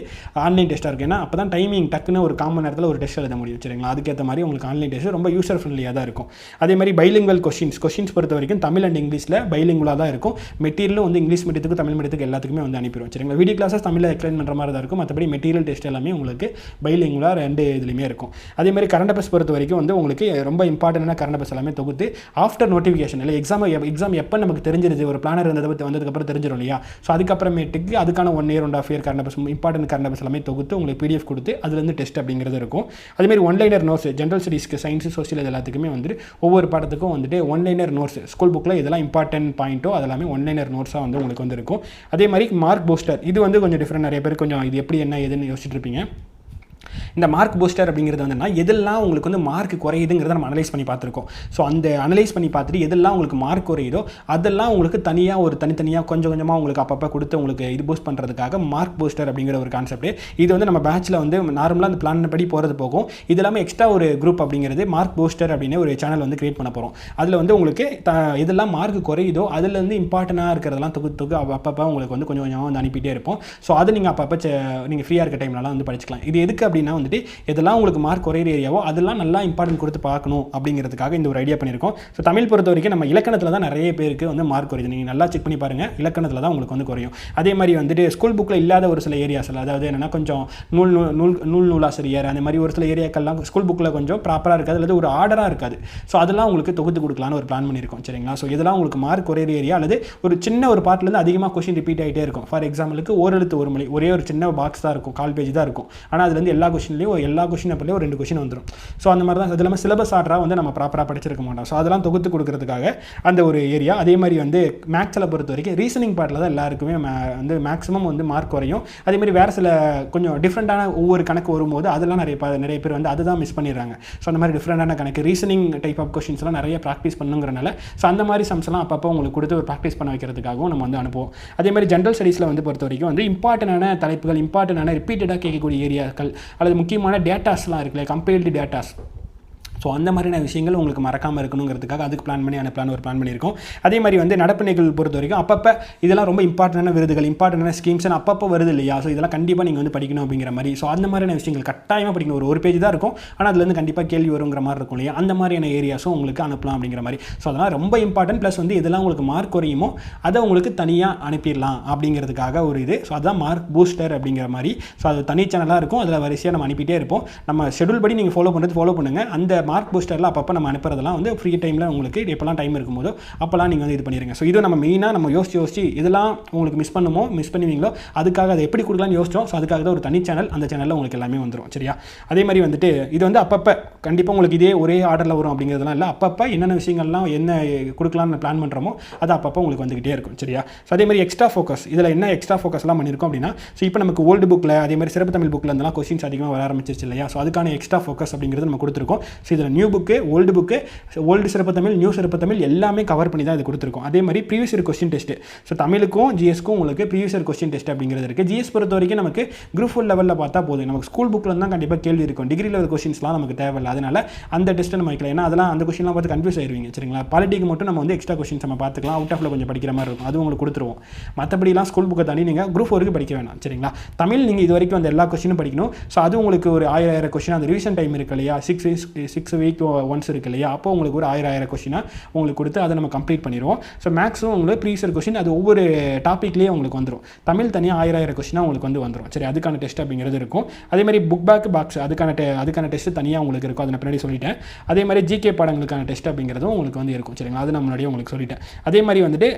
ஆன்லைன் டெஸ்ட்டாக இருக்கும். ஏன்னா அப்போ தான் டைமிங் டக்குன்னு ஒரு காமன் நேரத்தில் ஒரு டெஸ்ட் எழுத முடியும். சரிங்களா? அதுக்கேற்ற மாதிரி உங்களுக்கு ஆன்லைன் டெஸ்ட் ரொம்ப யூசர் ஃப்ரெண்ட்லியாக தான் இருக்கும். அதே மாதிரி பைலிங்குவல் கொஷின்ஸ் கொஷின்ஸ் பொறுத்த வரைக்கும் தமிழ் அண்ட் இங்கிலீஷில் பைலிங்குவலாக தான் இருக்கும். மெட்டீரியலும் வந்து இங்கிலீஷ் மீடியத்துக்கு தமிழ் மீடியத்துக்கு எல்லாத்துக்குமே வந்து அனுப்பிடுவோம். சரிங்களா? வீடியோ கிளாஸஸ் தமிழில் எக்ஸ்பிளைன் பண்ணுற மாதிரி தான் இருக்கும். மற்றபடி மெட்டீரியல் டெஸ்ட் எல்லாமே உங்களுக்கு பைலிங்குலாக ரெண்டு இதுலையுமே இருக்கும். அதே மாதிரி கரண்ட் அஃபேர்ஸ் பொறுத்த வரைக்கும் வந்து உங்களுக்கு ரொம்ப இம்பார்ட்டண்டான கரண்ட் அஃபேர்ஸ் எல்லாமே தொகுத்து ஆஃப்டர் நோட்டிஃபிகேஷன் இல்லை எக்ஸாம் எக்ஸாம் எப்போ நமக்கு தெரிஞ்சிருது ஒரு பிளானர் இருந்ததை பற்றி வந்ததுக்கப்புறம் தெரிஞ்சிடும் இல்லையா? ஸோ அதுக்கப்புறமேட்டுக்கு அதுக்கான one year one half year current affairs important current affairs எல்லாமே தொகுத்து உங்களுக்கு பிடிஎஃப் கொடுத்து அதுலேருந்து டெஸ்ட் அப்படிங்கிறது இருக்கும். அதேமாதிரி ஒன்லைனர் நோட்ஸ் ஜென்ரல் ஸ்டடீஸ்க்கு சயின்ஸ் சோசியல் இது எல்லாத்துக்குமே வந்துட்டு ஒவ்வொரு பாடத்துக்கும் வந்துட்டு ஒன்லைனர் நோட்ஸ் ஸ்கூல் புக்கில் இதெல்லாம் இம்பார்ட்டன்ட் பாயிண்ட்டோ அதெல்லாமே ஒன்லைனர் நோட்ஸாக வந்து உங்களுக்கு வந்து இருக்கும். அதே மாதிரி மார்க் பூஸ்டர் இது வந்து கொஞ்சம் டிஃப்ரெண்ட் நிறைய பேர் கொஞ்சம் இது எப்படி என்ன ஏதுன்னு யோசிச்சுட்டு இருப்பீங்க. இந்த மார்க் பூஸ்டர் அப்படிங்கிறது வந்துன்னா எதெல்லாம் உங்களுக்கு வந்து மார்க் குறையுதுங்கிறத நம்ம அனலைஸ் பண்ணி பார்த்துருக்கோம். ஸோ அந்த அனலைஸ் பண்ணி பார்த்துட்டு எதெல்லாம் உங்களுக்கு மார்க் குறையுதோ அதெல்லாம் உங்களுக்கு தனியாக ஒரு தனித்தனியாக கொஞ்சம் கொஞ்சமாக உங்களுக்கு அப்பப்போ கொடுத்து உங்களுக்கு இது பூஸ்ட் பண்ணுறதுக்காக மார்க் பூஸ்டர் அப்படிங்கிற ஒரு கான்செப்ட் இது வந்து நம்ம பேட்சில் வந்து நார்மலாக அந்த பிளான் படி போகிறது போகும். இது எல்லாமே எக்ஸ்ட்ரா ஒரு குரூப் அப்படிங்கிறது மார்க் பூஸ்டர் அப்படின்னு ஒரு சேனல் வந்து கிரியேட் பண்ண போகிறோம் அதில் வந்து உங்களுக்கு த இதெல்லாம் மார்க் குறையுதோ அதுலேருந்து இம்பார்ட்டனாக இருக்கிறதெல்லாம் தொகுத்து தொகு அப்பப்போ உங்களுக்கு வந்து கொஞ்சம் கொஞ்சமாக வந்து அனுப்பிட்டே இருப்போம். ஸோ அதை நீங்கள் அப்பப்போ நீங்கள் ஃப்ரீயாக இருக்க டைம்லலாம் வந்து படிச்சுக்கலாம். இது எதுக்கு அப்படின்னா வந்துட்டு எதெல்லாம் உங்களுக்கு மார்க் குறையிற ஏரியாவோ அதெல்லாம் நல்லா இம்பார்ட்டன்ட் கொடுத்து பார்க்கணும் அப்படிங்கிறதுக்காக இந்த ஒரு ஐடியா பண்ணியிருக்கோம். ஸோ தமிழ் பொறுத்த வரைக்கும் நம்ம இலக்கணத்தில் தான் நிறைய பேருக்கு வந்து மார்க் குறையுது. நீங்கள் நல்லா செக் பண்ணி பாருங்கள் இலக்கணத்தில் தான் உங்களுக்கு வந்து குறையும். அதே மாதிரி வந்துட்டு ஸ்கூல் புக்கில் இல்லாத ஒரு சில ஏரியாஸில் அதாவது என்னென்னா கொஞ்சம் நூல் நூல் நூல் நூல் நூலாசிரியர் அந்த மாதிரி ஒரு சில ஏரியாக்கள்லாம் ஸ்கூல் புக்கில் கொஞ்சம் ப்ராப்பராக இருக்காது. அல்லது ஒரு ஆர்டராக இருக்காது. ஸோ அதெல்லாம் உங்களுக்கு தொகுத்து கொடுக்கலான்னு ஒரு பிளான் பண்ணியிருக்கோம். சரிங்களா? ஸோ இதெல்லாம் உங்களுக்கு மார்க் குறையிற ஏரியா அல்லது ஒரு சின்ன ஒரு பார்ட்லேருந்து அதிகமாக கொஷின் ரிப்பீட் ஆகிட்டே இருக்கும். ஃபார் எக்ஸாம்பிளுக்கு ஓரெழுத்து ஒரு மொழி. ஒரே ஒரு சின்ன பாக்ஸ் தான் இருக்கும். கால் பேஜ் தான் இருக்கும். ஆனால் அதுலேருந்து எல்லா கொஷின்லேயும் எல்லா கொஷின் அப்படியே ஒரு ரெண்டு கொஷின் வந்துடும் ஸோ அந்த மாதிரி தான் அது இல்லாமல் சிலபஸ் ஆர்டராக வந்து நம்ம ப்ராப்பராக படிச்சிருக்க மாட்டோம். ஸோ அதெல்லாம் தொகுத்து கொடுக்கறதுக்காக அந்த ஒரு ஏரியா அதே மாதிரி வந்து மேக்ஸில் பொறுத்த வரைக்கும் ரீசனிங் பார்ட்டில் தான் எல்லாருக்குமே வந்து மேக்ஸிமம் வந்து மார்க் குறையும். அதே மாதிரி வேறு சில கொஞ்சம் டிஃப்ரெண்ட்டான ஒவ்வொரு கணக்கு வரும்போது அதெல்லாம் நிறைய நிறைய பேர் வந்து அதுதான் மிஸ் பண்ணிடுறாங்க. ஸோ அந்த மாதிரி டிஃப்ரெண்டான கணக்கு ரீசனிங் டைப் ஆஃப் கொஷின்ஸ்லாம் நிறைய ப்ராக்டிஸ் பண்ணுங்கிறனால ஸோ அந்த மாதிரி சம்ஸ்லாம் அப்பப்போ உங்களுக்கு கொடுத்து ஒரு ப்ராக்டிஸ் பண்ண வைக்கிறதுக்காகவும் நம்ம வந்து அனுப்புவோம். அதே மாதிரி ஜென்ரல் ஸ்டடீஸில் வந்து பொறுத்த வரைக்கும் வந்து இம்பார்ட்டண்டான தலைப்புகள் இம்பார்ட்டண்டான ரிப்பீட்டடாக கேட்கக்கூடிய ஏரியாக்கள் அல்லது முக்கியமான டேட்டாஸ்லாம் இருக்குல்ல கம்பைல்டு டேட்டாஸ் ஸோ அந்த மாதிரியான விஷயங்கள் உங்களுக்கு மறக்காமல் இருக்கணுங்கிறதுக்காக அதுக்கு பிளான் பண்ணி அனுப்பலான்னு ஒரு பிளான் பண்ணியிருக்கோம். அதே மாதிரி வந்து நடப்பு நிகழ்வு பொறுத்த வரைக்கும் அப்பப்போ இதெல்லாம் ரொம்ப இம்பார்ட்டண்டான விருதுகள் இம்பார்ட்டண்டான ஸ்கீம்ஸ் அப்பப்போ வருது இல்லையா? ஸோ இதெல்லாம் கண்டிப்பாக நீங்கள் வந்து படிக்கணும் அப்படிங்கிற மாதிரி. ஸோ அந்த மாதிரியான விஷயங்கள் கட்டாயமாக படிக்கணும். ஒரு ஒரு பேஜ் தான் இருக்கும். ஆனால் அதுலேருந்து கண்டிப்பாக கேள்வி வருங்கிற மாதிரி இருக்கும் இல்லையா? அந்த மாதிரியான ஏரியாஸும் உங்களுக்கு அனுப்பலாம் அப்படிங்கிற மாதிரி. ஸோ அதெல்லாம் ரொம்ப இம்பார்ட்டன்ட் ப்ளஸ் வந்து இதெல்லாம் உங்களுக்கு மார்க் குறையுமோ அதை உங்களுக்கு தனியாக அனுப்பிடலாம் அப்படிங்கிறதுக்காக ஒரு இது. ஸோ அதுதான் மார்க் பூஸ்டர் அப்படிங்கிற மாதிரி. ஸோ அது தனி சேனலாக இருக்கும். அதில் வரிசையாக நம்ம அனுப்பிட்டே இருப்போம். நம்ம ஷெடியூல் படி நீங்கள் ஃபாலோ பண்ணுறது ஃபாலோ பண்ணுங்கள் அந்த மார்க் பூஸ்டரில் அப்பப்போ நம்ம அனுப்புறதெல்லாம் வந்து ஃப்ரீ டைமில் உங்களுக்கு எப்போல்லாம் டைம் இருக்கும்போதோ அப்போல்லாம் நீங்கள் வந்து இது பண்ணிடுங்க ஸோ இது நம்ம மெயினாக நம்ம யோசிச்சு யோசிச்சு இதெல்லாம் உங்களுக்கு மிஸ் பண்ணுமோ மிஸ் பண்ணுவீங்களோ அதுக்காக அதை எப்படி கொடுக்கலாம்னு யோசிச்சோம். ஸோ அதுக்காக தான் ஒரு தனி சேனல் அந்த சேனலில் உங்களுக்கு எல்லாமே வந்துடும் சரியா? அதே மாதிரி வந்துட்டு இது வந்து அப்பப்போ கண்டிப்பாக உங்களுக்கு இதே ஒரே ஆர்டரில் வரும் அப்படிங்கிறதுலாம் இல்லை. அப்பப்போ என்னென்ன விஷயங்கள்லாம் என்ன கொடுக்கலாம்னு பிளான் பண்ணுறோமோ அது அப்பப்போ உங்களுக்கு வந்துகிட்டே இருக்கும். சரியா? ஸோ அதே மாதிரி எக்ஸ்ட்ரா ஃபோக்கஸ் இதில் என்ன எக்ஸ்ட்ரா ஃபோக்கஸ்லாம் பண்ணியிருக்கோம் அப்படின்னா ஸோ இப்போ நமக்கு ஓல்டு புக்கில் அதே மாதிரி சிறப்பு தமிழ் புக்கில் இருந்தெல்லாம் கொஸ்டின்ஸ் அதிகமாக வர ஆரம்பிச்சிருச்சு இல்லையா? ஸோ அதுக்கான எக்ஸ்ட்ரா ஃபோக்கஸ் அப்படிங்கிறது நம்ம கொடுத்துருக்கோம். ஸோ இதில் new book old book old சிறப்பு தமிழ் நியூ சிறப்பு தமிழ் எல்லாமே கவர் பண்ணி தான் இது கொடுத்துருக்கோம். அதே மாதிரி previous year question test so தமிழுக்கும் ஜிஎஸ்க்கும் உங்களுக்கு ப்ரீவியஸ் இயர் கொஸ்டின் டெஸ்ட் அப்படிங்கிறது இருக்குது ஜிஎஸ் பொறுத்த வரைக்கும் நமக்கு குரூப் ஃபுல் லெவலில் பார்த்தா போதும். நமக்கு ஸ்கூல் புக்கில் தான் கண்டிப்பாக கேள்வி இருக்கும். டிகிரி லெவல் கொஸ்டின்ஸ்லாம் நமக்கு தேவையில்லை அதனால அந்த டெஸ்ட்டை நம்ம வைக்கலாம். ஏன்னா அதெல்லாம் அந்த கொஸ்டின்லாம் பார்த்து கன்ஃபியூஸ் ஆயிருவீங்க. சரிங்களா? பாலிட்டிக்கு மட்டும் நம்ம வந்து எக்ஸ்ட்ரா கொஸ்டின்ஸ் நம்ம பார்த்துக்கலாம். அவுட் ஆஃப்ல கொஞ்சம் படிக்கிற மாதிரி இருக்கும். அது உங்களுக்கு கொடுத்துருவோம். மற்றபடிலாம் ஸ்கூல் புக்கை தாண்டி நீங்கள் குரூப் ஒருக்கு படிக்க வேணாம். சரிங்களா? தமிழ் நீங்கள் இது வரைக்கும் அந்த எல்லா கொஸ்டினும் படிக்கணும். ஸோ அது உங்களுக்கு ஒரு ஆயிரம் ஆயிரம் கொஸ்டின் அந்த ரிவிஷன் டைம் இருக்கு இல்லையா? சிக்ஸ் சிக்ஸ் வீக் ஒன்ஸ் இருக்கு இல்லையா? அப்போ உங்களுக்கு ஒரு ஆயிரம் ஆயிரம் கொஷினாக உங்களுக்கு கொடுத்து அதை நம்ம கம்ப்ளீட் பண்ணிடுவோம். ஸோ மேக்ஸும் உங்களுக்கு ப்ரீவியர் கொஷின் அது ஒவ்வொரு டாப்பிக்லேயே உங்களுக்கு வந்துடும் தமிழ் தனியாக ஆயிரம் ஆயிரம் கொஷினாக உங்களுக்கு வந்து வந்துடும் சரி அதுக்கான டெஸ்ட் அப்படிங்கிறது இருக்கும். அதே மாதிரி புக் பேக் பாக்ஸ் அதுக்கான டெ அதுக்கான டெஸ்ட் தனியாக உங்களுக்கு இருக்கும். அதை நான் பின்னாடி சொல்லிட்டேன். அதே மாதிரி ஜிகே பாடங்களுக்கான டெஸ்ட் அப்படிங்கிறதும் உங்களுக்கு வந்து இருக்கும். சரிங்களா? அது நான் முன்னாடியே உங்களுக்கு சொல்லிட்டேன். அதே மாதிரி வந்துட்டு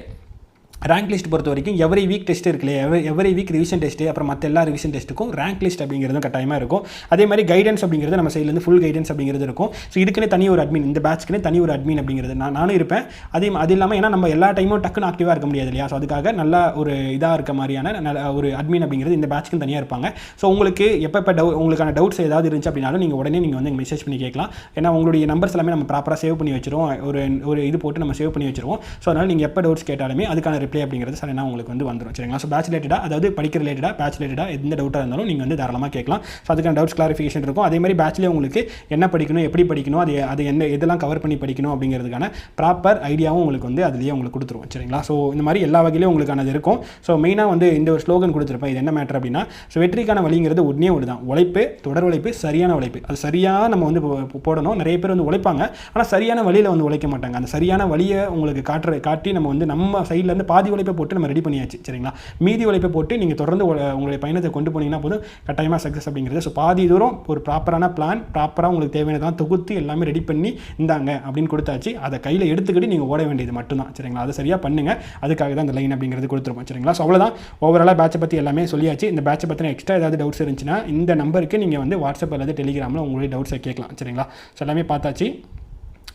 ரேங்க் லிஸ்ட் பொறுத்த வரைக்கும் எவரி வீக் டெஸ்ட் இருக்கு இல்லையா எவ்ரி வீக் ரிவிஷன் டெஸ்ட் அப்புறம் மற்ற எல்லா ரிவிஷன் டெஸ்ட்டுக்கும் ரேங்க் லிஸ்ட் அப்படிங்கிறதும் கட்டாயமாக இருக்கும். அதே மாதிரி கைடன்ஸ் அப்படிங்கிறது நம்ம சைட்லேருந்து ஃபுல் கைடன்ஸ் அப்படிங்கிறது இருக்கும். ஸோ இதுக்குன்னு தனி ஒரு அட்மின் இந்த பேட்ச்க்குன்னு தனி ஒரு அட்மின் அப்படிங்கிறது நான் நானும் இருப்பேன். அதே அது இல்லாமல் ஏன்னா நம்ம எல்லா டைமும் டக்குன்னு ஆக்டிவாக இருக்க முடியாது இல்லையா? ஸோ அதுக்காக நல்லா ஒரு இதாக இருக்க மாதிரியான நல்ல ஒரு அட்மின் அப்படிங்கிறது இந்த பேட்ச்க்கு தனியாக இருப்பாங்க. ஸோ உங்களுக்கு எப்போ டவு உங்களுக்கான டவுட்ஸ் ஏதாவது இருந்துச்சு அப்படின்னாலும் நீங்கள் உடனே நீங்கள் வந்து மெசேஜ் பண்ணி கேட்கலாம். ஏன்னா உங்களுடைய நம்பர்ஸ் எல்லாமே நம்ம ப்ராப்பராக சேவ் பண்ணி வச்சிருவோம். ஒரு ஒரு இது போட்டு நம்ம சேவ் பண்ணி வச்சிருவோம். ஸோ அதனால் நீங்கள் எப்போ டவுட்ஸ் கேட்டாலுமே அதுக்கான ரிப்ளை அப்படிங்கிறது சரி உங்களுக்கு வந்து வந்துடும் சரிங்களா? ஸோ பேட்ச் ரிலேட்டடாக அதாவது படிக்க ரிலேட்டடாக பேட்ச் ரிலேட்டடாக எந்த டவுட்டாக இருந்தாலும் நீங்கள் வந்து தாராளமாக கேட்கலாம். ஸோ அதுக்கான டவுட்ஸ் கிளாரிஃபிகேஷன் இருக்கும். அதே மாதிரி பேட்ச்லேயே உங்களுக்கு என்ன படிக்கணும் எப்படி படிக்கணும் அது அது என்ன இதெல்லாம் கவர் பண்ணி படிக்கணும் அப்படிங்கிறதுக்கான ப்ராப்பர் ஐடியாவும் உங்களுக்கு வந்து அதுலேயே உங்களுக்கு கொடுத்துருவோம். சரிங்களா? ஸோ இந்த மாதிரி எல்லா வகையிலும் உங்களுக்கானது இருக்கும். ஸோ மெயினாக வந்து இந்த ஒரு ஸ்லோகன் கொடுத்துருப்பேன். இது என்ன மேட்டர் அப்படின்னா ஸோ வெற்றிக்கான வழிங்கிறது ஒன்றே ஒன்று தான் உழைப்பு தொடர் உழைப்பு சரியான உழைப்பு. அது சரியாக நம்ம வந்து போடணும். நிறைய பேர் வந்து உழைப்பாங்க. ஆனால் சரியான வழியில் வந்து உழைக்க மாட்டாங்க. அந்த சரியான வழியை உங்களுக்கு காட்டுற காட்டி நம்ம வந்து நம்ம சைட்லேருந்து பாதி உழைப்பை போட்டு நம்ம ரெடி பண்ணியாச்சு சரிங்களா? மீதி உழைப்பை போட்டு நீங்கள் தொடர்ந்து உங்களுடைய பயணத்தை கொண்டு போனீங்கன்னா போதும் கட்டாயமாக சக்ஸஸ் அப்படிங்கிறது. ஸோ பாதி தூரம் ஒரு ப்ராப்பரான பிளான் ப்ராப்பராக உங்களுக்கு தேவையானதான் தொகுத்து எல்லாமே ரெடி பண்ணி இந்தாங்க அப்படின்னு கொடுத்தாச்சு. அதை கையில் எடுத்துக்கிட்டு நீங்கள் ஓட வேண்டியது மட்டும்தான் சரிங்களா? அதை சரியாக பண்ணுங்க. அதுக்காக தான் இந்த லைன் அப்படிங்கிறது கொடுத்துருப்போம் சரிங்களா? ஸோ அவ்வளோதான் ஓவராலாக பேட்சை பற்றி எல்லாமே சொல்லியாச்சு. இந்த பேட்சை பற்றின எக்ஸ்ட்ரா ஏதாவது டவுட்ஸ் இருந்துச்சுன்னா இந்த நம்பருக்கு நீங்கள் வந்து வாட்ஸ்அப் அல்லது டெலிகிராமில் உங்களுடைய டவுட்ஸை கேட்கலாம் சரிங்களா? ஸோ எல்லாமே பார்த்தாச்சு.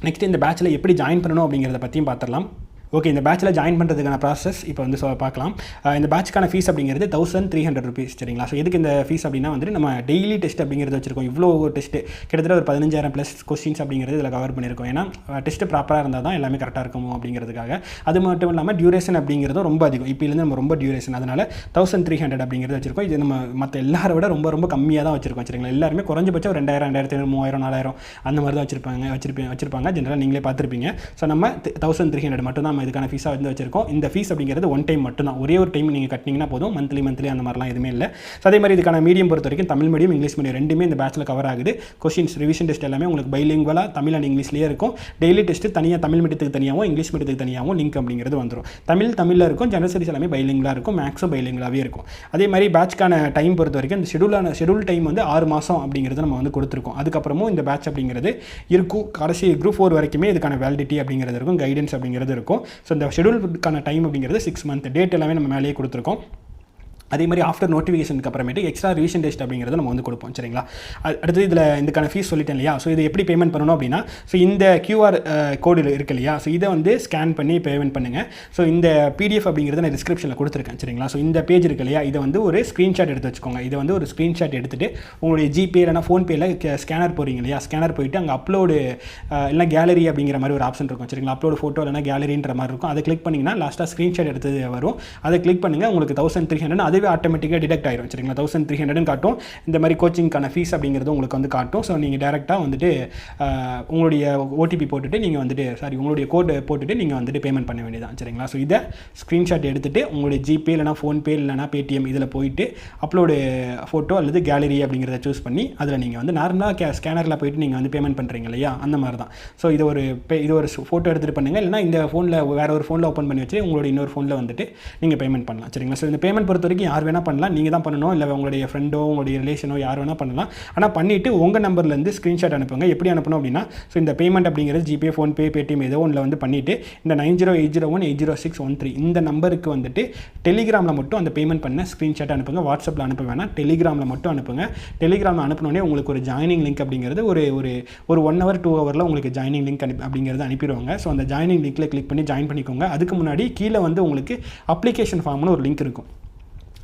நெக்ஸ்ட் இந்த பேட்சில் எப்படி ஜாயின் பண்ணணும் அப்படிங்கிறத பற்றியும் பார்த்துடலாம். ஓகே இந்த பேட்சில் ஜாயின் பண்ணுறதுக்கான ப்ராசஸ் இப்போ வந்து சொ பார்க்கலாம். இந்த பேட்ச்க்கான ஃபீஸ் அப்படிங்கிறது தௌசண்ட் த்ரீ ஹண்ட்ரட் ருபீஸ் சரிங்களா? ஸோ எதுக்கு இந்த ஃபீஸ் அப்படின்னா வந்துட்டு நம்ம டெய்லி டெஸ்ட் அப்படிங்கிறது வச்சிருக்கோம். இவ்வளோ டெஸ்ட் கிட்டத்தட்ட ஒரு பதினஞ்சாயிரம் ப்ளஸ் கொஸ்டின்ஸ் அப்படிங்கிறது இதில் கவர் பண்ணியிருக்கோம். ஏன்னா டெஸ்ட் ப்ராப்பராக இருந்தால் தான் எல்லாமே கரெக்டாக இருக்கும் அப்படிங்கிறதுக்காக. அது மட்டும் இல்லாமல் டியூரேஷன் அப்படிங்கிறதும் ரொம்ப அதிகம். இப்போலேருந்து நம்ம ரொம்ப டியூரேஷன் அதனால் தௌசண்ட் த்ரீ ஹண்ட்ரட் அப்படிங்கிறது வச்சிருக்கோம். இது நம்ம மற்ற எல்லாரை விட ரொம்ப ரொம்ப கம்மியாக தான் வச்சிருக்கோம் சரிங்களா? எல்லாருமே குறைஞ்சபட்சம் ஒரு ரெண்டாயிரம் ரெண்டாயிரத்தி ஐநூறு மூவாயிரம் நாலாயிரம் அந்த மாதிரி தான் வச்சிருப்பாங்க வச்சிருப்பேன் வச்சிருப்பாங்க. ஜென்ரலாக நீங்களே பார்த்துருப்பீங்க. ஸோ நம்ம தௌசண்ட் த்ரீ ஹண்ட்ரட் மட்டும் தான் நம்ம இதுக்கான ஃபீஸாக வந்து வச்சிருக்கோம். இந்த ஃபீஸ் அப்படிங்கிறது ஒன் டைம் மட்டும் தான் ஒரே ஒரு டைம் நீங்கள் கட்டினீங்கன்னா போதும். மந்த்லி மந்த்லி அந்த மாதிரிலாம் எதுவுமே இல்லை. ஸோ அதே மாதிரி இதுக்கான மீடியம் பொறுத்த வரைக்கும் தமிழ் மீடியம் இங்கிலீஷ் மீடியம் ரெண்டுமே இந்த பேச்சில் கவர் ஆகுது. கொஷின்ஸ் ரிவிஷன் டெஸ்ட் எல்லாமே உங்களுக்கு பைலிங்குவலாக தமிழ் அண்ட் இங்கிலீஷ்லேயே இருக்கும். டெய்லி டெஸ்ட் தனியாக தமிழ் மீடியத்துக்கு தனியாகவும் இங்கிலீஷ் மீடியத்துக்கு தனியாகவும் லிங்க் அப்படிங்கிறது வந்துடும் தமிழ் தமிழில் இருக்கும். ஜெனரல் ஸ்டடிஸ் எல்லாமே பைலிங்கலாக இருக்கும். மேக்ஸும் பைலிங்கலாகவே இருக்கும். அதே மாதிரி பேட்ச்க்கான டைம் பொறுத்த வரைக்கும் இந்த ஷெடியூலான ஷெடியூல் டைம் வந்து ஆறு மாதம் அப்படிங்கிறது நம்ம வந்து கொடுத்துருக்கோம். அதுக்கப்புறமும் இந்த பேட்ச் அப்படிங்கிறது இருக்கும். கடைசி குரூப் ஃபோர் வரைக்குமே இதுக்கான வேலிடிட்டி அப்படிங்கிறது இருக்கும். கைடன்ஸ் அப்படிங்கிறது இருக்கும். ஸோ இந்த ஷெடியூலுக்கான டைம் அப்படிங்கிறது சிக்ஸ் மந்த் டேட் எல்லாமே நம்ம மேலேயே கொடுத்துருக்கோம். அதே மாதிரி ஆஃப்டர் நோட்டிஃபிகேஷனுக்கு அப்புறமேட்டு எக்ஸ்ட்ரா ரிவிஷன் டெஸ்ட் அப்படிங்கிறது நம்ம வந்து கொடுப்போம் சரிங்களா? அடுத்தது அடுத்து இதில் இதுக்கான ஃபீஸ் சொல்லிட்டேன் இல்லையா? ஸோ இது எப்படி பேமெண்ட் பண்ணணும் அப்படின்னா ஸோ இந்த கியூஆர் கோடு இருக்கு இல்லையா? ஸோ இதை வந்து ஸ்கேன் பண்ணி பேமெண்ட் பண்ணுங்கள் ஸோ இந்த பிடிஎஃப் அப்படிங்கிறத நான் டிஸ்கிரிப்ஷனில் கொடுத்துருக்கேன் சரிங்களா? ஸோ இந்த பேஜ் இருக்கு இல்லையா? இதை வந்து ஒரு ஸ்க்ரீன்ஷாட் எடுத்து வச்சுக்கோங்க. இதை வந்து ஒரு ஸ்க்ரீன்ஷாட் எடுத்துட்டு உங்களுடைய ஜிபே இல்லைனா ஃபோன்பேயில் ஸ்கேனர் போகிறீங்க இல்லையா? ஸ்கேனர் போயிட்டு அங்கே அப்லோடு இல்லை கேலரி அப்படிங்கிற மாதிரி ஒரு ஆப்ஷன் இருக்கும் சரிங்களா? அப்லோடு ஃபோட்டோ இல்லைனா கேலரின்ற மாதிரி இருக்கும். அதை கிளிக் பண்ணிங்கன்னா லாஸ்ட்டாக ஸ்க்ரீன்ஷாட் எடுத்தது வரும். அதை கிளிக் பண்ணுங்கள் உங்களுக்கு தௌசண்ட் த்ரீ ஹண்ட்ரட் அதே அதுவே ஆட்டோமேட்டிக்காக டிடெக்ட் ஆயிரும். சரிங்களா? தௌசண்ட் த்ரீ ஹண்ட்ரட்னு காட்டும். இந்த மாதிரி கோச்சிங்க்கான ஃபீஸ் அப்படிங்கிறது உங்களுக்கு வந்து காட்டும். ஸோ நீங்கள் டேரெக்டாக வந்துட்டு உங்களுடைய ஓடிபி போட்டுட்டு நீங்கள் வந்துட்டு சாரி உங்களுடைய கோடு போட்டுட்டு நீங்கள் வந்துட்டு பேமெண்ட் பண்ண வேண்டியதான் சரிங்களா? ஸோ இதை ஸ்க்ரீன்ஷாட் எடுத்துகிட்டு உங்களுடைய ஜிபே இல்லைனா ஃபோன்பே இல்லைனா பேடிஎம் இதில் போயிட்டு அப்லோடு ஃபோட்டோ அல்லது கேலரி அப்படிங்கிறத சூஸ் பண்ணி அதில் நீங்கள் வந்து நார்மலாக கே ஸ்கேனரில் போயிட்டு நீங்கள் வந்து பேமெண்ட் பண்ணுறீங்க இல்லையா? அந்த மாதிரி தான் ஸோ இது ஒரு பே இது ஒரு ஃபோட்டோ எடுத்துகிட்டு பண்ணுங்கள் இல்லைனா இந்த ஃபோனில் வேறு ஒரு ஃபோனில் ஓப்பன் பண்ணி வச்சு உங்களுடைய இன்னொரு ஃபோனில் வந்துட்டு நீங்கள் பேமெண்ட் பண்ணலாம். சரிங்களா? ஸோ இந்த பேமெண்ட் பொறுத்த வரைக்கும் யார் வேணால் பண்ணலாம். நீங்கள் தான் பண்ணணும். இல்லை உங்களுடைய ஃப்ரெண்டோ உங்களுடைய ரிலேஷனோ யார் வேணால் பண்ணலாம். ஆனால் பண்ணிவிட்டு உங்கள் நம்பர்லேருந்து ஸ்க்ரீன்ஷாட் அனுப்புங்க. எப்படி அனுப்பணும் அப்படின்னா ஸோ இந்த பேமெண்ட் அப்படிங்கிறது ஜிபே ஃபோன்பே பேடிஎம் ஏதோ ஒன்றில் வந்து பண்ணிவிட்டு இந்த nine zero eight zero one eight zero six one three இந்த நம்பருக்கு வந்துட்டு டெலிகிராமில் மட்டும் அந்த பேமெண்ட் பண்ண ஸ்க்ரீன்ஷாட் அனுப்புங்க. வாட்ஸ்அப்பில் அனுப்ப வேணாம். டெலிகிராமில் மட்டும் அனுப்புங்க. டெலிகிராமில் அனுப்பினோடனே உங்களுக்கு ஒரு ஜாயினிங் லிங்க் அப்படிங்கிறது ஒரு ஒரு ஒரு ஒன் ஹவர் டூ ஹவரில் உங்களுக்கு ஜாயினிங் லிங்க் அனுப்பி அப்படிங்கிறது அனுப்பிடுவாங்க. ஸோ அந்த ஜாயினிங் லிங்க்கில் கிளிக் பண்ணி ஜாயின் பண்ணிக்கோங்க. அதுக்கு முன்னாடி கீழே வந்து உங்களுக்கு அப்ளிகேஷன் ஃபார்ம்னு ஒரு லிங்க் இருக்கும்.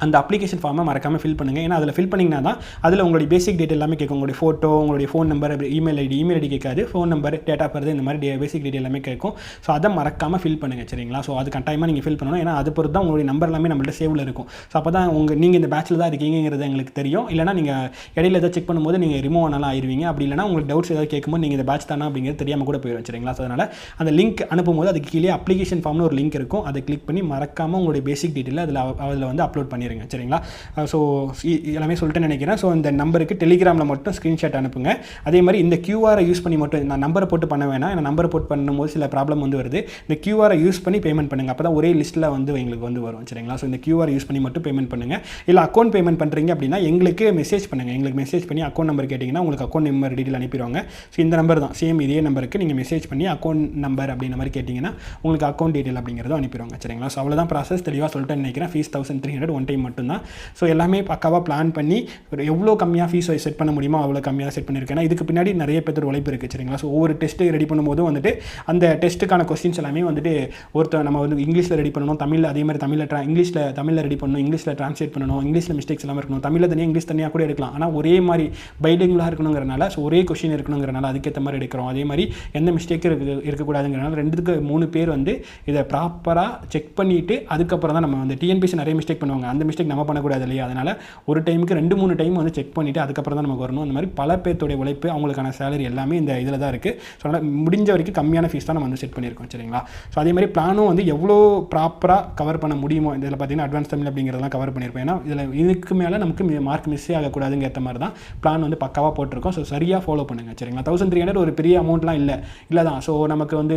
அந்த அப்ளிகேஷன் ஃபார்மை மறக்காமல் ஃபில் பண்ணுங்கள் ஏன்னா அதில் ஃபில் பண்ணிங்கன்னா தான் அதில் உங்களுடைய பேசிக் டேட் எல்லாமே கேட்கும். உங்களுடைய ஃபோட்டோ உங்களுடைய phone number email ID email ID கேட்காது. Phone number date of birth இந்த மாதிரி பேசிக் டேட் எல்லாமே கேட்கும். ஸோ அதை மறக்காமல் ஃபில் பண்ணுங்கள் சரிங்களா? ஸோ அது கட்டாயமாக நீங்கள் ஃபில் பண்ணணும். ஏன்னா அது பொறுத்து தான் உங்களுடைய நம்பர் எல்லாமே நம்மள்ட்ட சேவில் இருக்கும். ஸோ அப்போ தான் உங்கள் நீங்கள் இந்த பேச்சில் தான் இருக்கீங்கிறது எங்களுக்கு தெரியும். இல்லைனா நீங்கள் இடையில ஏதாவது செக் பண்ணும்போது நீங்கள் ரிமூவ் ஆனாலும் ஆயிருவீங்க. அப்படி இல்லைனா உங்களுக்கு டவுட்ஸ் ஏதாவது கேட்கும்போது நீங்கள் இந்த பேட்ச் தானா அப்படிங்கிறது தெரியாமல் கூட போயிடும் சரிங்களா? ஸோ அதனால் அந்த லிங்க் அனுப்பும்போது அதுக்கு கீழே அப்ளிகேஷன் ஃபார்ம்னு ஒரு லிங்க் இருக்கும். அதை கிளிக் பண்ணி மறக்காமல் உங்களுடைய பேசிக் டீட்டெயில் அதில் அதில் வந்து அப்லோட் பண்ணிடுங்க சரிங்களா? ஸோ எல்லாமே சொல்லிட்டு நினைக்கிறேன். ஸோ இந்த நம்பருக்கு டெலிகிராமில் மட்டும் ஸ்க்ரீன்ஷாட் அனுப்புங்க. அதே மாதிரி இந்த கியூஆரை யூஸ் பண்ணி மட்டும் நான் நம்பரை போட்டு பண்ண வேணாம். இந்த நம்பரை போட்டு பண்ணும்போது சில ப்ராப்ளம் வந்து வருது. இந்த கியூஆரை யூஸ் பண்ணி பேமெண்ட் பண்ணுங்கள் அப்போ தான் ஒரே லிஸ்ட்டில் வந்து எங்களுக்கு வந்து வரும் சரிங்களா? ஸோ இந்த கியூஆர் யூஸ் பண்ணி மட்டும் பேமெண்ட் பண்ணுங்கள் இல்லை அக்கௌண்ட் பேமெண்ட் பண்ணுறீங்க அப்படின்னா எங்களுக்கு மெசேஜ் பண்ணுங்கள் எங்களுக்கு மெசேஜ் பண்ணி அக்கௌண்ட் நம்பர் கேட்டிங்கன்னா உங்களுக்கு அக்கௌண்ட் நம்பர் டீட்டெயில் அனுப்பிடுவாங்க. ஸோ இந்த நம்பர் தான். சேம் இதே நம்பருக்கு நீங்கள் மெசேஜ் பண்ணி அக்கௌண்ட் நம்பர் அப்படின்ற மாதிரி கேட்டிங்கன்னா உங்களுக்கு அக்கௌண்ட் டீட்டெயில் அப்படிங்கிறதும் அனுப்பிடுவாங்க சரிங்களா? ஸோ அவ்வளோதான் ப்ராசஸ் தெளிவாக சொல்லிட்டு நினைக்கிறேன். Fees thousand three hundred one time மட்டும்தான். ஸோ எல்லாமே பக்காவாக பிளான் பண்ணி ஒரு எவ்வளோ கம்மியாக ஃபீஸ் செட் பண்ண முடியுமோ அவ்வளோ கம்மியாக செட் பண்ணியிருக்கேன் இதுக்கு பின்னாடி நிறைய பேர் உழைப்பு இருக்குது சரிங்களா? ஸோ ஒவ்வொரு டெஸ்ட்டு ரெடி பண்ணும்போதும் வந்துட்டு அந்த டெஸ்ட்டுக்கான கொஸ்டின்ஸ் எல்லாமே வந்துட்டு ஒருத்தர் நம்ம வந்து இங்கிலீஷில் ரெடி பண்ணணும் தமிழில் அதே மாதிரி தமிழில் ட்ரா இங்கிலீஷில் தமிழில் ரெடி பண்ணணும் இங்கிலீஷில் ட்ரான்ஸ்லேட் பண்ணணும் இங்கிலீஷில் மிஸ்டேக்ஸ் எல்லாமே இருக்கணும் தமிழில் தனியாக இங்கிலீஷ் தனியாக கூட எடுக்கலாம். ஆனால் ஒரே மாதிரி பைலிங்கலாக இருக்கணுங்கிறனால ஸோ ஒரே கொஷின் இருக்கணுங்கிறனால அதுக்கேற்ற மாதிரி எடுக்கிறோம். அதே மாதிரி எந்த மிஸ்டேக்கும் இருக்கு இருக்கக்கூடாதுங்கிறனால ரெண்டுக்கு மூணு பேர் வந்து இதை ப்ராப்பராக செக் பண்ணிவிட்டு அதுக்கப்புறம் தான் நம்ம வந்து டிஎன்பிசி நிறைய மிஸ்டேக் பண்ணுவாங்க. அந்த மிஸ்டேக் நம்ம பண்ணக்கூடாது இல்லையா? அதனால் ஒரு டைமுக்கு ரெண்டு மூணு டைம் வந்து செக் பண்ணிவிட்டு அதுக்கப்புறம் தான் நமக்கு வரணும். அந்த மாதிரி பல பேர்த்தோடைய உழைப்பு அவங்களுக்கான சேலரி எல்லாமே இந்த இதில் தான் இருக்குது ஸோ அதனால் முடிஞ்ச வரைக்கும் கம்மியான ஃபீஸ் தான் நம்ம வந்து செட் பண்ணியிருக்கோம் சரிங்களா? ஸோ அதே மாதிரி பிளானும் வந்து எவ்வளோ ப்ராப்பராக கவர் பண்ண முடியுமோ இதில் பார்த்தீங்கன்னா அட்வான்ஸ் தமிழ் அப்படிங்கிறதெல்லாம் கவர் பண்ணியிருப்போம். ஏன்னா இதில் இதுக்கு மேலே நமக்கு மார்க் மிஸ்ஸே ஆகக்கூடாதுங்க ஏற்ற மாதிரி தான் பிளான் வந்து பக்காவாக போட்டிருக்கோம். ஸோ சரியாக ஃபாலோ பண்ணுங்கள் சரிங்களா? தௌசண்ட் த்ரீ ஹண்ட்ரட் ஒரு பெரிய அமௌண்ட்லாம் இல்லை இல்லை. தான் ஸோ நமக்கு வந்து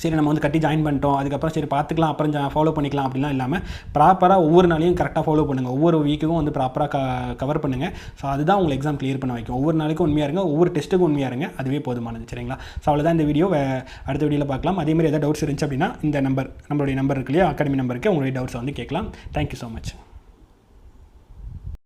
சரி நம்ம வந்து கட்டி ஜாயின் பண்ணிட்டோம். அதுக்கப்புறம் சரி பார்த்துக்கலாம். அப்புறம் ஃபாலோ பண்ணிக்கலாம் அப்படிலாம் இல்லாமல் ப்ராப்பராக ஒவ்வொரு நாளையும் கரெக்டாக ஃபாலோ பண்ணுங்கள் ஒவ்வொரு வீக்குக்கும் வந்து ப்ராப்பராக க கவர் பண்ணுங்கள் ஸோ அதுதான் உங்களை எக்ஸாம் கிளியர் பண்ண வைக்கும். ஒவ்வொரு நாளைக்கும் உண்மையாக இருங்க ஒவ்வொரு டெஸ்ட்டுக்கும் உண்மையாக இருங்க. அதுவே போதுமானது. சரிங்களா? ஸோ அவ்வளோதான் இந்த வீடியோ அடுத்த வீடியோவில் பார்க்கலாம். அதே மாதிரி ஏதாவது டவுட்ஸ் இருந்துச்சு அப்படின்னா இந்த நம்பர் நம்மளுடைய நம்பர் இருக்கு இல்லையா? அகாடமி நம்பருக்கு உங்களுடைய டவுட்ஸ் வந்து கேட்கலாம். Thank you so much